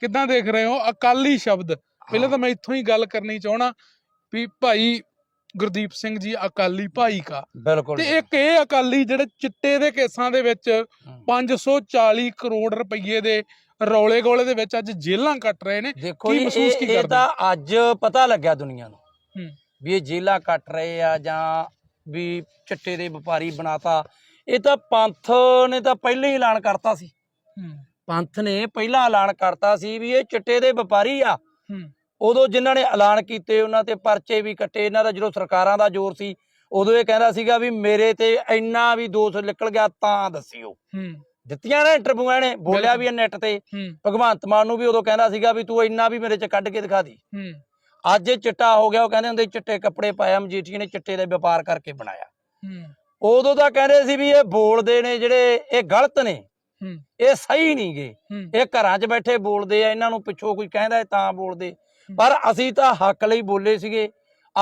ਕਿੱਦਾਂ ਦੇਖ ਰਹੇ ਹੋ? ਅਕਾਲੀ ਸ਼ਬਦ। ਪਹਿਲਾਂ ਤਾਂ ਮੈਂ ਇੱਥੋਂ ਹੀ ਗੱਲ ਕਰਨੀ ਚਾਹਣਾ ਵੀ ਭਾਈ ਗੁਰਦੀਪ ਸਿੰਘ ਜੀ ਅਕਾਲੀ ਭਾਈ ਕਾ। ਬਿਲਕੁਲ ਤੇ ਇੱਕ ਇਹ ਅਕਾਲੀ ਜਿਹੜੇ ਚਿੱਟੇ ਦੇ ਕੇਸਾਂ ਦੇ ਵਿੱਚ 540 ਕਰੋੜ ਰੁਪਏ ਦੇ ਰੌਲੇ ਗੋਲੇ ਦੇ ਵਿੱਚ ਅੱਜ ਜੇਲ੍ਹਾਂ ਕੱਟ ਰਹੇ ਨੇ। ਦੇਖੋ ਕੀ ਮਹਿਸੂਸ ਕੀ ਇਹ ਕਰਦੇ? ਤਾਂ ਅੱਜ ਪਤਾ ਲੱਗਿਆ ਦੁਨੀਆ ਨੂੰ। ਵੀ ਇਹ ਜੇਲਾ ਕੱਟ ਰਹੇ ਆ ਜਾਂ ਵੀ ਚਿੱਟੇ ਦੇ ਵਪਾਰੀ ਬਣਾਤਾ। ਇਹ ਤਾਂ ਪੰਥ ਨੇ ਤਾਂ ਪਹਿਲਾਂ ਹੀ ਐਲਾਨ ਕਰਤਾ ਸੀ। ਪੰਥ ਨੇ ਪਹਿਲਾਂ ਐਲਾਨ ਕਰਤਾ ਸੀ ਵੀ ਇਹ ਚਿੱਟੇ ਦੇ ਵਪਾਰੀ ਆ। ਉਦੋਂ ਜਿਨ੍ਹਾਂ ਨੇ ਐਲਾਨ ਕੀਤੇ ਉਹਨਾਂ ਤੇ ਪਰਚੇ ਵੀ ਕੱਟੇ। ਇਹਨਾਂ ਦਾ ਜਦੋਂ ਸਰਕਾਰਾਂ ਦਾ ਜ਼ੋਰ ਸੀ ਉਦੋਂ ਇਹ ਕਹਿੰਦਾ ਸੀਗਾ ਵੀ ਮੇਰੇ ਤੇ ਇੰਨਾ ਵੀ ਦੋਸ਼ ਨਿਕਲ ਗਿਆ ਤਾਂ ਦੱਸਿਓ। ਦਿੱਤੀਆਂ ਨੇ ਇੰਟਰਵਿਊਆਂ ਨੇ ਬੋਲਿਆ ਵੀ ਨੈਟ ਤੇ। ਭਗਵੰਤ ਮਾਨ ਨੂੰ ਵੀ ਉਦੋਂ ਕਹਿੰਦਾ ਸੀਗਾ ਵੀ ਤੂੰ ਇੰਨਾ ਵੀ ਮੇਰੇ ਚ ਕੱਢ ਕੇ ਦਿਖਾ ਦੀ। ਅੱਜ ਇਹ ਚਿੱਟਾ ਹੋ ਗਿਆ ਉਹ ਕਹਿੰਦੇ ਹੁੰਦੇ ਚਿੱਟੇ ਕੱਪੜੇ ਪਾਇਆ ਮਜੀਠੀ ਨੇ ਚਿੱਟੇ ਦਾ ਵਪਾਰ ਕਰਕੇ ਬਣਾਇਆ। ਉਦੋਂ ਤਾਂ ਕਹਿੰਦੇ ਸੀ ਵੀ ਇਹ ਬੋਲਦੇ ਨੇ ਜਿਹੜੇ ਇਹ ਗਲਤ ਨੇ। ਇਹ ਸਹੀ ਨਹੀਂਗੇ ਇਹ ਘਰਾਂ 'ਚ ਬੈਠੇ ਬੋਲਦੇ ਆ ਇਹਨਾਂ ਨੂੰ ਪਿੱਛੋਂ ਕੋਈ ਕਹਿੰਦਾ ਤਾਂ ਬੋਲਦੇ। ਪਰ ਅਸੀਂ ਤਾਂ ਹੱਕ ਲਈ ਬੋਲੇ ਸੀਗੇ।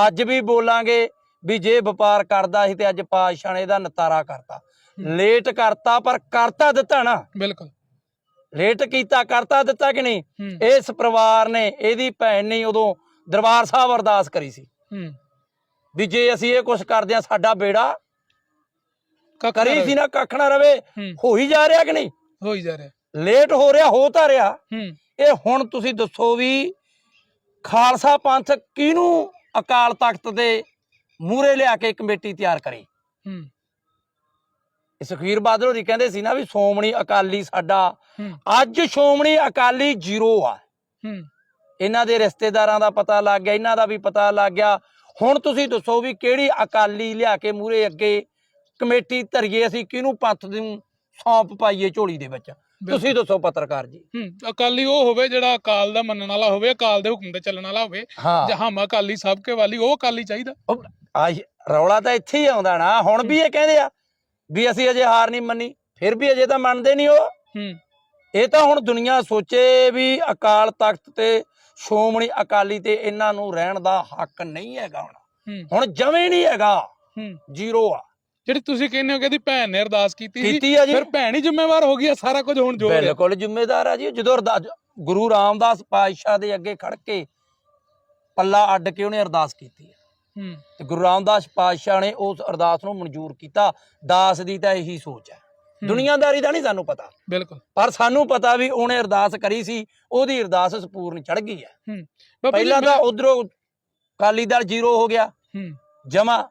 ਅੱਜ ਵੀ ਬੋਲਾਂਗੇ ਵੀ ਜੇ ਵਪਾਰ ਕਰਦਾ ਸੀ ਤੇ ਅੱਜ ਪਾਤਸ਼ਾਹ ਨੇ ਇਹਦਾ ਨਤਾਰਾ ਕਰਤਾ। ਲੇਟ ਕਰਤਾ ਪਰ ਕਰਤਾ ਦਿੱਤਾ ਨਾ। ਬਿਲਕੁਲ। ਲੇਟ ਕੀਤਾ ਕਰਤਾ ਦਿੱਤਾ ਕਿ ਨਹੀਂ? ਇਸ ਪਰਿਵਾਰ ਨੇ ਇਹਦੀ ਭੈਣ ਨੇ ਉਦੋਂ ਦਰਬਾਰ ਸਾਹਿਬ ਅਰਦਾਸ ਕਰੀ ਸੀ। ਹੂੰ। ਵੀ ਜੇ ਅਸੀਂ ਇਹ ਕੁਝ ਕਰਦੇ ਆ ਸਾਡਾ ਬੇੜਾ ਕੱਖ ਕਰੀ ਸੀ ਨਾ ਕੱਖ ਨਾ ਰਵੇ। ਹੂੰ। ਹੋ ਹੀ ਜਾ ਰਿਹਾ ਕਿ ਨਹੀਂ? ਹੋ ਹੀ ਜਾ ਰਿਹਾ। ਲੇਟ ਹੋ ਰਿਹਾ ਹੋ ਤਾਂ ਰਿਹਾ। ਹੂੰ। ਇਹ ਹੁਣ ਤੁਸੀਂ ਦੱਸੋ ਵੀ ਖਾਲਸਾ ਪੰਥ ਕਿਹਨੂੰ ਅਕਾਲ ਤਖਤ ਦੇ ਮੂਰੇ ਲਿਆ ਕੇ ਕਮੇਟੀ ਤਿਆਰ ਕਰੀ? ਹੂੰ। ਇਹ ਸੁਖਵੀਰ ਬਾਦਲ ਹੋਰੀ ਕਹਿੰਦੇ ਸੀ ਨਾ ਵੀ ਸ਼ੋਮਣੀ ਅਕਾਲੀ ਸਾਡਾ ਹੂੰ। ਅੱਜ ਸ਼ੋਮਣੀ ਅਕਾਲੀ ਜ਼ੀਰੋ ਆ। ਹੂੰ। ਇਹਨਾਂ ਦੇ ਰਿਸ਼ਤੇਦਾਰਾਂ ਦਾ ਪਤਾ ਲੱਗ ਗਿਆ ਇਹਨਾਂ ਦਾ ਵੀ ਪਤਾ ਲੱਗ ਗਿਆ। ਹੁਣ ਤੁਸੀਂ ਦੱਸੋ ਵੀ ਕਿਹੜੀ ਅਕਾਲੀ ਲਿਆ ਕੇ ਮੂਰੇ ਅੱਗੇ ਕਮੇਟੀ ਧਰੀਏ ਅਸੀਂ ਕਿਹਨੂੰ ਪੰਥ ਨੂੰ ਸੌਂਪ ਪਾਈਏ ਝੋਲੀ ਦੇ ਵਿੱਚ? ਤੁਸੀਂ ਦੱਸੋ ਪੱਤਰਕਾਰ ਜੀ। ਹੂੰ ਅਕਾਲੀ ਉਹ ਹੋਵੇ ਜਿਹੜਾ ਅਕਾਲ ਦਾ ਮੰਨਣ ਵਾਲਾ ਹੋਵੇ ਅਕਾਲ ਦੇ ਹੁਕਮ ਤੇ ਚੱਲਣ ਵਾਲਾ ਹੋਵੇ ਹਾਂ। ਜਾਂ ਹਮ ਅਕਾਲੀ ਸਭ ਕੇ ਵਾਲੀ ਉਹ ਅਕਾਲੀ ਚਾਹੀਦਾ। ਆਹੀ ਰੌਲਾ ਤਾਂ ਇੱਥੇ ਹੀ ਆਉਂਦਾ ਨਾ ਹੁਣ ਵੀ ਇਹ ਕਹਿੰਦੇ ਆ ਵੀ ਅਸੀਂ ਅਜੇ ਹਾਰ ਨਹੀਂ ਮੰਨੀ ਫਿਰ ਵੀ ਅਜੇ ਤਾਂ ਮੰਨਦੇ ਨਹੀਂ ਉਹ। ਹੂੰ। ਇਹ ਤਾਂ ਹੁਣ ਦੁਨੀਆ ਸੋਚੇ ਵੀ ਅਕਾਲ ਤਖਤ ਤੇ ਸ਼ੋਮਣੀ ਅਕਾਲੀ ਤੇ ਇਹਨਾਂ ਨੂੰ ਰਹਿਣ ਦਾ ਹੱਕ ਨਹੀਂ ਹੈਗਾ ਹੁਣ। ਹੁਣ ਜਮੇ ਨਹੀਂ ਹੈਗਾ। ਜ਼ੀਰੋ ਆ। ਜਿਹੜੀ ਤੁਸੀਂ ਕਹਿੰਦੇ ਹੋ ਕਿ ਇਹਦੀ ਭੈਣ ਨੇ ਅਰਦਾਸ ਕੀਤੀ ਸੀ ਕੀਤੀ ਆ ਜੀ। ਫਿਰ ਭੈਣ ਹੀ ਜ਼ਿੰਮੇਵਾਰ ਹੋ ਗਈ ਆ ਸਾਰਾ ਕੁਝ ਹੁਣ ਜੋ ਹੋ ਰਿਹਾ ਬਿਲਕੁਲ ਜ਼ਿੰਮੇਦਾਰ ਆ ਜੀ ਜਦੋਂ ਅਰਦਾਸ ਗੁਰੂ ਰਾਮਦਾਸ ਪਾਤਸ਼ਾਹ ਦੇ ਅੱਗੇ ਖੜ ਕੇ ਪੱਲਾ ਅੱਡ ਕੇ ਉਹਨੇ ਅਰਦਾਸ ਕੀਤੀ ਹੈ ਹੂੰ। ਤੇ ਗੁਰੂ ਰਾਮਦਾਸ ਪਾਤਸ਼ਾਹ ਨੇ ਉਸ ਅਰਦਾਸ ਨੂੰ ਮਨਜ਼ੂਰ ਕੀਤਾ। ਦਾਸ ਦੀ ਤਾਂ ਇਹੀ ਸੋਚ ਹੈ। ਹੂੰ। ਦੁਨੀਆਦਾਰੀ ਦਾ ਨਹੀਂ ਸਾਨੂੰ ਪਤਾ। ਬਿਲਕੁਲ। ਪਰ ਸਾਨੂੰ ਪਤਾ ਵੀ ਉਹਨੇ ਅਰਦਾਸ ਕਰੀ ਸੀ ਉਹਦੀ ਅਰਦਾਸ ਸਪੂਰਨ ਚੜ ਗਈ ਹੈ। ਬਾਬਾ ਜੀ, ਪਹਿਲਾਂ ਤਾਂ ਮੈਂ- ਉਧਰੋਂ ਕਾਲੀ ਦਲ ਜ਼ੀਰੋ ਹੋ ਗਿਆ। ਹੂੰ। ਜਮਾ।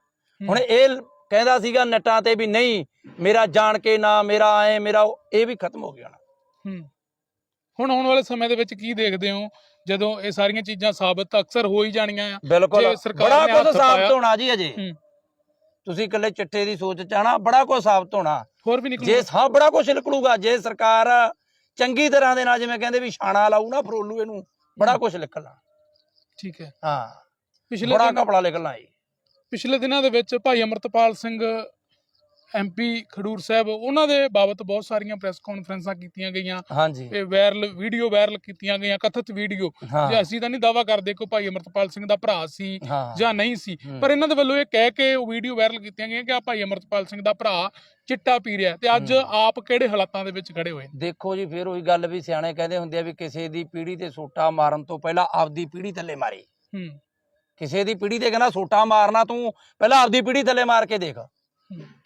ਹੁਣ ਇਹ ਕਹਿੰਦਾ ਸੀਗਾ ਨੱਟਾਂ ਤੇ ਵੀ ਨਹੀਂ ਮੇਰਾ ਜਾਣ ਕੇ ਨਾ ਮੇਰਾ ਐ ਮੇਰਾ ਇਹ ਵੀ ਖਤਮ ਹੋ ਗਿਆ ਹੂੰ। ਹੁਣ ਆਉਣ ਵਾਲੇ ਸਮੇਂ ਦੇ ਵਿੱਚ ਕੀ ਦੇਖਦੇ ਹੋ? ਜਦੋਂ ਇਹ ਸਾਰੀਆਂ ਚੀਜ਼ਾਂ ਸਾਬਤ ਅਕਸਰ ਹੋ ਹੀ ਜਾਣੀਆਂ ਆ। ਬਿਲਕੁਲ। ਬੜਾ ਕੁਝ ਸਾਬਤ ਹੋਣਾ ਜੀ ਅਜੇ। ਤੁਸੀਂ ਇਕੱਲੇ ਚਿੱਟੇ ਦੀ ਸੋਚ ਚ ਆਣਾ ਬੜਾ ਕੁਝ ਸਾਬਤ ਹੋਣਾ। ਹੋਰ ਵੀ ਨਿਕਲੂ ਜੇ ਸਭ ਬੜਾ ਕੁਝ ਨਿਕਲੂਗਾ ਜੇ ਸਰਕਾਰ ਚੰਗੀ ਤਰ੍ਹਾਂ ਦੇ ਨਾਲ ਜਿਵੇਂ ਕਹਿੰਦੇ ਵੀ ਛਾਣਾ ਲਾਊ ਨਾ ਫਰੋਲੂ ਇਹਨੂੰ ਬੜਾ ਕੁਝ ਨਿਕਲਣਾ ਠੀਕ ਹੈ। ਹਾਂ। ਪਿਛਲੇ ਬੜਾ ਕਪੜਾ ਨਿਕਲਣਾ ਹੈ ਪਿਛਲੇ ਦਿਨਾਂ ਦੇ ਵਿੱਚ ਭਾਈ ਅਮਰਤਪਾਲ ਸਿੰਘ ਐਮਪੀ ਖਡੂਰ ਸਾਹਿਬ ਉਹਨਾਂ ਦੇ ਬਾਬਤ ਬਹੁਤ ਸਾਰੀਆਂ ਪ੍ਰੈਸ ਕਾਨਫਰੰਸਾਂ ਕੀਤੀਆਂ ਗਈਆਂ। ਹਾਂਜੀ। ਇਹ ਵਾਇਰਲ ਵੀਡੀਓ ਵਾਇਰਲ ਕੀਤੀਆਂ ਗਈਆਂ ਕਥਿਤ ਵੀਡੀਓ ਜੇ ਅਸੀਂ ਤਾਂ ਨਹੀਂ ਦਾਵਾ ਕਰਦੇ ਕਿ ਭਾਈ ਅਮਰਤਪਾਲ ਸਿੰਘ ਦਾ ਭਰਾ ਸੀ ਜਾਂ ਨਹੀਂ ਸੀ। ਪਰ ਇਹਨਾਂ ਦੇ ਵੱਲੋਂ ਇਹ ਕਹਿ ਕੇ ਉਹ ਵੀਡੀਓ ਵਾਇਰਲ ਕੀਤੀਆਂ ਗਈਆਂ ਕਿ ਆ ਭਾਈ ਅਮਰਤਪਾਲ ਸਿੰਘ ਦਾ ਭਰਾ ਚਿੱਟਾ ਪੀ ਰਿਹਾ ਤੇ ਅੱਜ। ਆਪ ਕਿਹੜੇ ਹਾਲਾਤਾਂ ਦੇ ਵਿੱਚ ਖੜੇ ਹੋਏ? ਦੇਖੋ ਜੀ ਫਿਰ ਉਹੀ ਗੱਲ ਵੀ ਸਿਆਣੇ ਕਹਿੰਦੇ ਹੁੰਦੇ ਆ ਵੀ ਕਿਸੇ ਦੀ ਪੀੜੀ ਤੇ ਸੋਟਾ ਮਾਰਨ ਤੋਂ ਪਹਿਲਾਂ ਆਪਦੀ ਪੀੜੀ ਥੱਲੇ ਮਾਰੇ। ਹੂੰ। ਕਿਸੇ ਦੀ ਪੀੜੀ ਤੇ ਕਹਿੰਦਾ ਸੋਟਾ ਮਾਰਨਾ ਤੂੰ ਪਹਿਲਾਂ ਆਪਦੀ ਪੀੜੀ ਥੱਲੇ ਮਾਰ ਕੇ ਦੇਖ।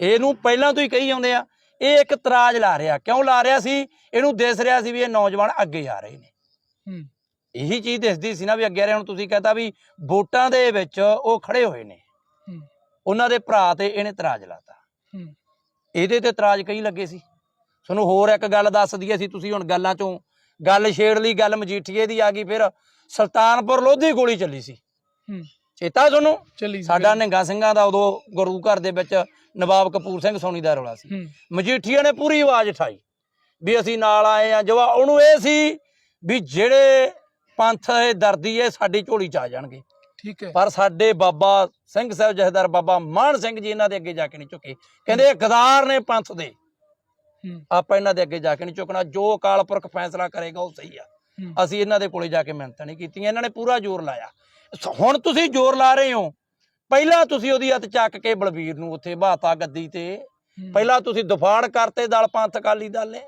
ਇਹਨੂੰ ਪਹਿਲਾਂ ਤੋਂ ਹੀ ਕਹੀ ਜਾਂਦੇ ਆ ਇਹ ਇੱਕ ਤਰਾਜ ਲਾ ਰਿਹਾ। ਕਿਉਂ ਲਾ ਰਿਹਾ ਸੀ? ਇਹਨੂੰ ਦਿਸ ਰਿਹਾ ਸੀ ਵੀ ਇਹ ਨੌਜਵਾਨ ਅੱਗੇ ਆ ਰਹੇ ਨੇ। ਇਹੀ ਚੀਜ਼ ਦਿਸਦੀ ਸੀ ਨਾ ਵੀ ਅੱਗੇ ਆ ਰਹੇ ਹੁਣ ਤੁਸੀਂ ਕਹਤਾ ਵੀ ਵੋਟਾਂ ਦੇ ਵਿੱਚ ਉਹ ਖੜੇ ਹੋਏ ਨੇ। ਉਹਨਾਂ ਦੇ ਭਰਾ ਤੇ ਇਹਨੇ ਤਰਾਜ ਲਾਤਾ। ਇਹਦੇ ਤੇ ਤਰਾਜ ਕਈ ਲੱਗੇ ਸੀ। ਤੁਹਾਨੂੰ ਹੋਰ ਇੱਕ ਗੱਲ ਦੱਸ ਦਈਏ ਸੀ ਤੁਸੀਂ ਹੁਣ ਗੱਲਾਂ ਚੋਂ। ਗੱਲ ਛੇੜ ਲਈ ਗੱਲ ਮਜੀਠੀਏ ਦੀ ਆ ਗਈ ਫਿਰ ਸੁਲਤਾਨਪੁਰ ਲੋਧੀ ਗੋਲੀ ਚੱਲੀ ਸੀ। ਚੇਤਾ ਤੁਹਾਨੂੰ ਚੱਲੀ ਸਾਡਾ। ਨਿੰਗਾ ਸਿੰਘਾਂ ਦਾ ਉਦੋਂ ਗੁਰੂ ਘਰ ਦੇ ਵਿੱਚ ਨਵਾਬ ਕਪੂਰ ਸਿੰਘ ਸੋਨੀ ਦਾ ਰੌਲਾ ਸੀ। ਮਜੀਠੀਆ ਨੇ ਪੂਰੀ ਆਵਾਜ਼ ਉਠਾਈ ਵੀ ਅਸੀਂ ਨਾਲ ਆਏ ਆ ਜਵਾ ਉਹਨੂੰ ਇਹ ਸੀ ਵੀ ਜਿਹੜੇ ਪੰਥ ਇਹ ਦਰਦੀ ਇਹ ਸਾਡੀ ਝੋਲੀ ਚ ਆ ਜਾਣਗੇ। ਠੀਕ ਹੈ। ਪਰ ਸਾਡੇ ਬਾਬਾ ਸਿੰਘ ਸਾਹਿਬ ਜਹਦਰ ਬਾਬਾ ਮਾਨ ਸਿੰਘ ਜੀ ਇਹਨਾਂ ਦੇ ਅੱਗੇ ਜਾ ਕੇ ਨਹੀਂ ਝੁਕੇ। ਕਹਿੰਦੇ ਇਹ ਗਦਾਰ ਨੇ ਪੰਥ ਦੇ। ਆਪਾਂ ਇਹਨਾਂ ਦੇ ਅੱਗੇ ਜਾ ਕੇ ਨਹੀਂ ਝੁਕਣਾ। ਜੋ ਅਕਾਲ ਪੁਰਖ ਫੈਸਲਾ ਕਰੇਗਾ ਉਹ ਸਹੀ ਆ। ਅਸੀਂ ਇਹਨਾਂ ਦੇ ਕੋਲੇ ਜਾ ਕੇ ਮਿਹਨਤਾਂ ਨਹੀਂ ਕੀਤੀਆਂ। ਇਹਨਾਂ ਨੇ ਪੂਰਾ ਜ਼ੋਰ ਲਾਇਆ। ਹੁਣ ਤੁਸੀਂ ਜ਼ੋਰ ਲਾ ਰਹੇ ਹੋ। ਪਹਿਲਾਂ ਤੁਸੀਂ ਉਹਦੀ ਹੱਥ ਚੱਕ ਕੇ ਬਲਬੀਰ ਨੂੰ ਉੱਥੇ ਬਹਾਤਾ ਗੱਦੀ ਤੇ। ਪਹਿਲਾਂ ਤੁਸੀਂ ਦਫਾੜ ਕਰਤੇ ਦਲ ਪੰਥ ਅਕਾਲੀ ਦਲ ਨੇ।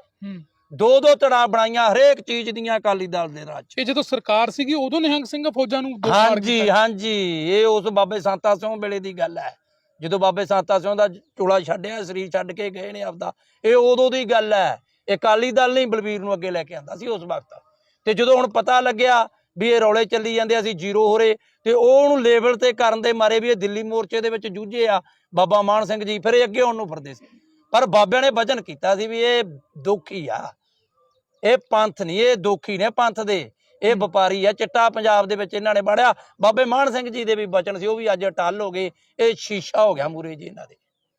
ਦੋ ਦੋ ਧੜਾ ਬਣਾਈਆਂ ਹਰੇਕ ਚੀਜ਼ ਦੀਆਂ ਅਕਾਲੀ ਦਲ ਦੇ ਰਾਜ ਇਹ ਜਦੋਂ ਸਰਕਾਰ ਸੀਗੀ ਉਦੋਂ ਨਿਹੰਗ ਸਿੰਘ ਫੌਜਾਂ ਨੂੰ ਹਾਂਜੀ ਹਾਂਜੀ। ਇਹ ਉਸ ਬਾਬੇ ਸੰਤਾ ਸਿੰਘ ਵੇਲੇ ਦੀ ਗੱਲ ਹੈ। ਜਦੋਂ ਬਾਬੇ ਸੰਤਾ ਸਿੰਘ ਦਾ ਚੋਲਾ ਛੱਡਿਆ ਸਰੀਰ ਛੱਡ ਕੇ ਗਏ ਨੇ ਆਪਦਾ ਇਹ ਉਦੋਂ ਦੀ ਗੱਲ ਹੈ। ਇਹ ਅਕਾਲੀ ਦਲ ਨਹੀਂ ਬਲਬੀਰ ਨੂੰ ਅੱਗੇ ਲੈ ਕੇ ਆਂਦਾ ਸੀ ਉਸ ਵਕਤ। ਤੇ ਜਦੋਂ ਹੁਣ ਪਤਾ ਲੱਗਿਆ ਵੀ ਇਹ ਰੌਲੇ ਚੱਲੀ ਜਾਂਦੇ ਅਸੀਂ ਜ਼ੀਰੋ ਹੋ ਰਹੇ। ਤੇ ਉਹ ਉਹਨੂੰ ਲੈਵਲ ਤੇ ਕਰਨ ਦੇ ਮਾਰੇ ਵੀ ਇਹ ਦਿੱਲੀ ਮੋਰਚੇ ਦੇ ਵਿੱਚ ਜੂਝੇ ਆ ਬਾਬਾ ਮਾਨ ਸਿੰਘ ਜੀ ਫਿਰ ਇਹ ਅੱਗੇ ਆਉਣ ਨੂੰ ਫਿਰਦੇ ਸੀ। ਪਰ ਬਾਬਿਆਂ ਨੇ ਵਚਨ ਕੀਤਾ ਸੀ ਵੀ ਇਹ ਦੁਖੀ ਆ। ਇਹ ਪੰਥ ਨਹੀਂ ਇਹ ਦੁਖੀ ਨੇ ਪੰਥ ਦੇ। ਇਹ ਵਪਾਰੀ ਆ ਚਿੱਟਾ ਪੰਜਾਬ ਦੇ ਵਿੱਚ ਇਹਨਾਂ ਨੇ ਵੜਿਆ ਬਾਬੇ ਮਾਨ ਸਿੰਘ ਜੀ ਦੇ ਵੀ ਬਚਨ ਸੀ ਉਹ ਵੀ ਅੱਜ ਟੱਲ ਹੋ ਗਏ। ਇਹ ਸ਼ੀਸ਼ਾ ਹੋ ਗਿਆ ਮੂਰੇ ਜੀ ਇਹਨਾਂ ਦੇ।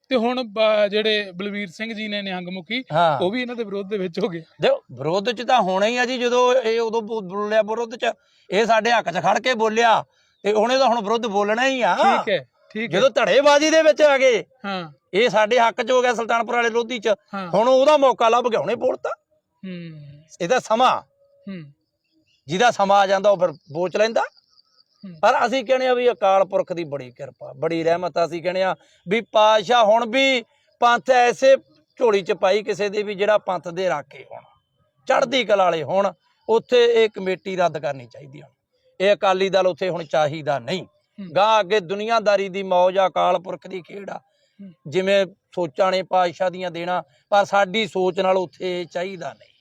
ਤੇ ਹੁਣ ਬ- ਜਿਹੜੇ ਬਲਵੀਰ ਸਿੰਘ ਜੀ ਨੇ ਨਿਹੰਗ ਮੁਖੀ ਹਾਂ। ਉਹ ਵੀ ਇਹਨਾਂ ਦੇ ਵਿਰੋਧ ਦੇ ਵਿੱਚ ਹੋ ਗਏ। ਦੇਖੋ ਵਿਰੋਧ ਚ ਤਾਂ ਹੋਣਾ ਹੀ ਆ ਜੀ ਜਦੋਂ ਇਹ ਉਦੋਂ ਬੋ- ਬੋਲਿਆ ਵਿਰੋਧ ਚ ਇਹ ਸਾਡੇ ਹੱਕ ਚ ਖੜ ਕੇ ਬੋਲਿਆ ਤੇ ਉਹਨੇ ਤਾਂ ਹੁਣ ਵਿਰੋਧ ਬੋਲਣਾ ਹੀ ਆ। ਠੀਕ ਹੈ ਠੀਕ ਹੈ। ਜਦੋਂ ਧੜੇਬਾਜ਼ੀ ਦੇ ਵਿੱਚ ਆ ਗਏ ਹਾਂ। ਇਹ ਸਾਡੇ ਹੱਕ ਚ ਹੋ ਗਿਆ ਸੁਲਤਾਨਪੁਰ ਵਾਲੇ ਲੋਧੀ ਚ ਹਾਂ। ਹੁਣ ਉਹਦਾ ਮੌਕਾ ਲੱਭ ਗਿਆ ਉਹਨੇ ਬੋਲਤਾ। ਹੂੰ। ਇਹਦਾ ਸਮਾਂ ਹੂੰ। ਜਿਹਦਾ ਸਮਾਂ ਆ ਜਾਂਦਾ ਉਹ ਫਿਰ ਬੋਚ ਲੈਂਦਾ। ਪਰ ਅਸੀਂ ਕਹਿੰਦੇ ਆ ਵੀ ਅਕਾਲ ਪੁਰਖ ਦੀ ਬੜੀ ਕਿਰਪਾ ਬੜੀ ਰਹਿਮਤ ਆ। ਅਸੀਂ ਕਹਿੰਦੇ ਆ ਵੀ ਪਾਤਸ਼ਾਹ ਹੁਣ ਵੀ ਪੰਥ ਐਸੇ ਝੋਲੀ ਚ ਪਾਈ ਕਿਸੇ ਦੇ ਵੀ ਜਿਹੜਾ ਪੰਥ ਦੇ ਰਾਖੇ ਹੋਣ ਚੜ੍ਹਦੀ ਕਲਾ ਵਾਲੇ ਹੋਣ ਉੱਥੇ ਇਹ ਕਮੇਟੀ ਰੱਦ ਕਰਨੀ ਚਾਹੀਦੀ ਹੁਣ ਇਹ ਅਕਾਲੀ ਦਲ ਉੱਥੇ ਹੁਣ ਚਾਹੀਦਾ ਨਹੀਂ। ਹੂੰ। ਗਾਂ ਅੱਗੇ ਦੁਨੀਆਦਾਰੀ ਦੀ ਮੌਜ ਆ ਅਕਾਲ ਪੁਰਖ ਦੀ ਖੇਡ ਆ। ਹੂੰ। ਜਿਵੇਂ ਸੋਚਾਂ ਨੇ ਪਾਤਸ਼ਾਹ ਦੀਆਂ ਦੇਣਾ ਪਰ ਸਾਡੀ ਸੋਚ ਨਾਲ ਉੱਥੇ ਚਾਹੀਦਾ ਨਹੀਂ।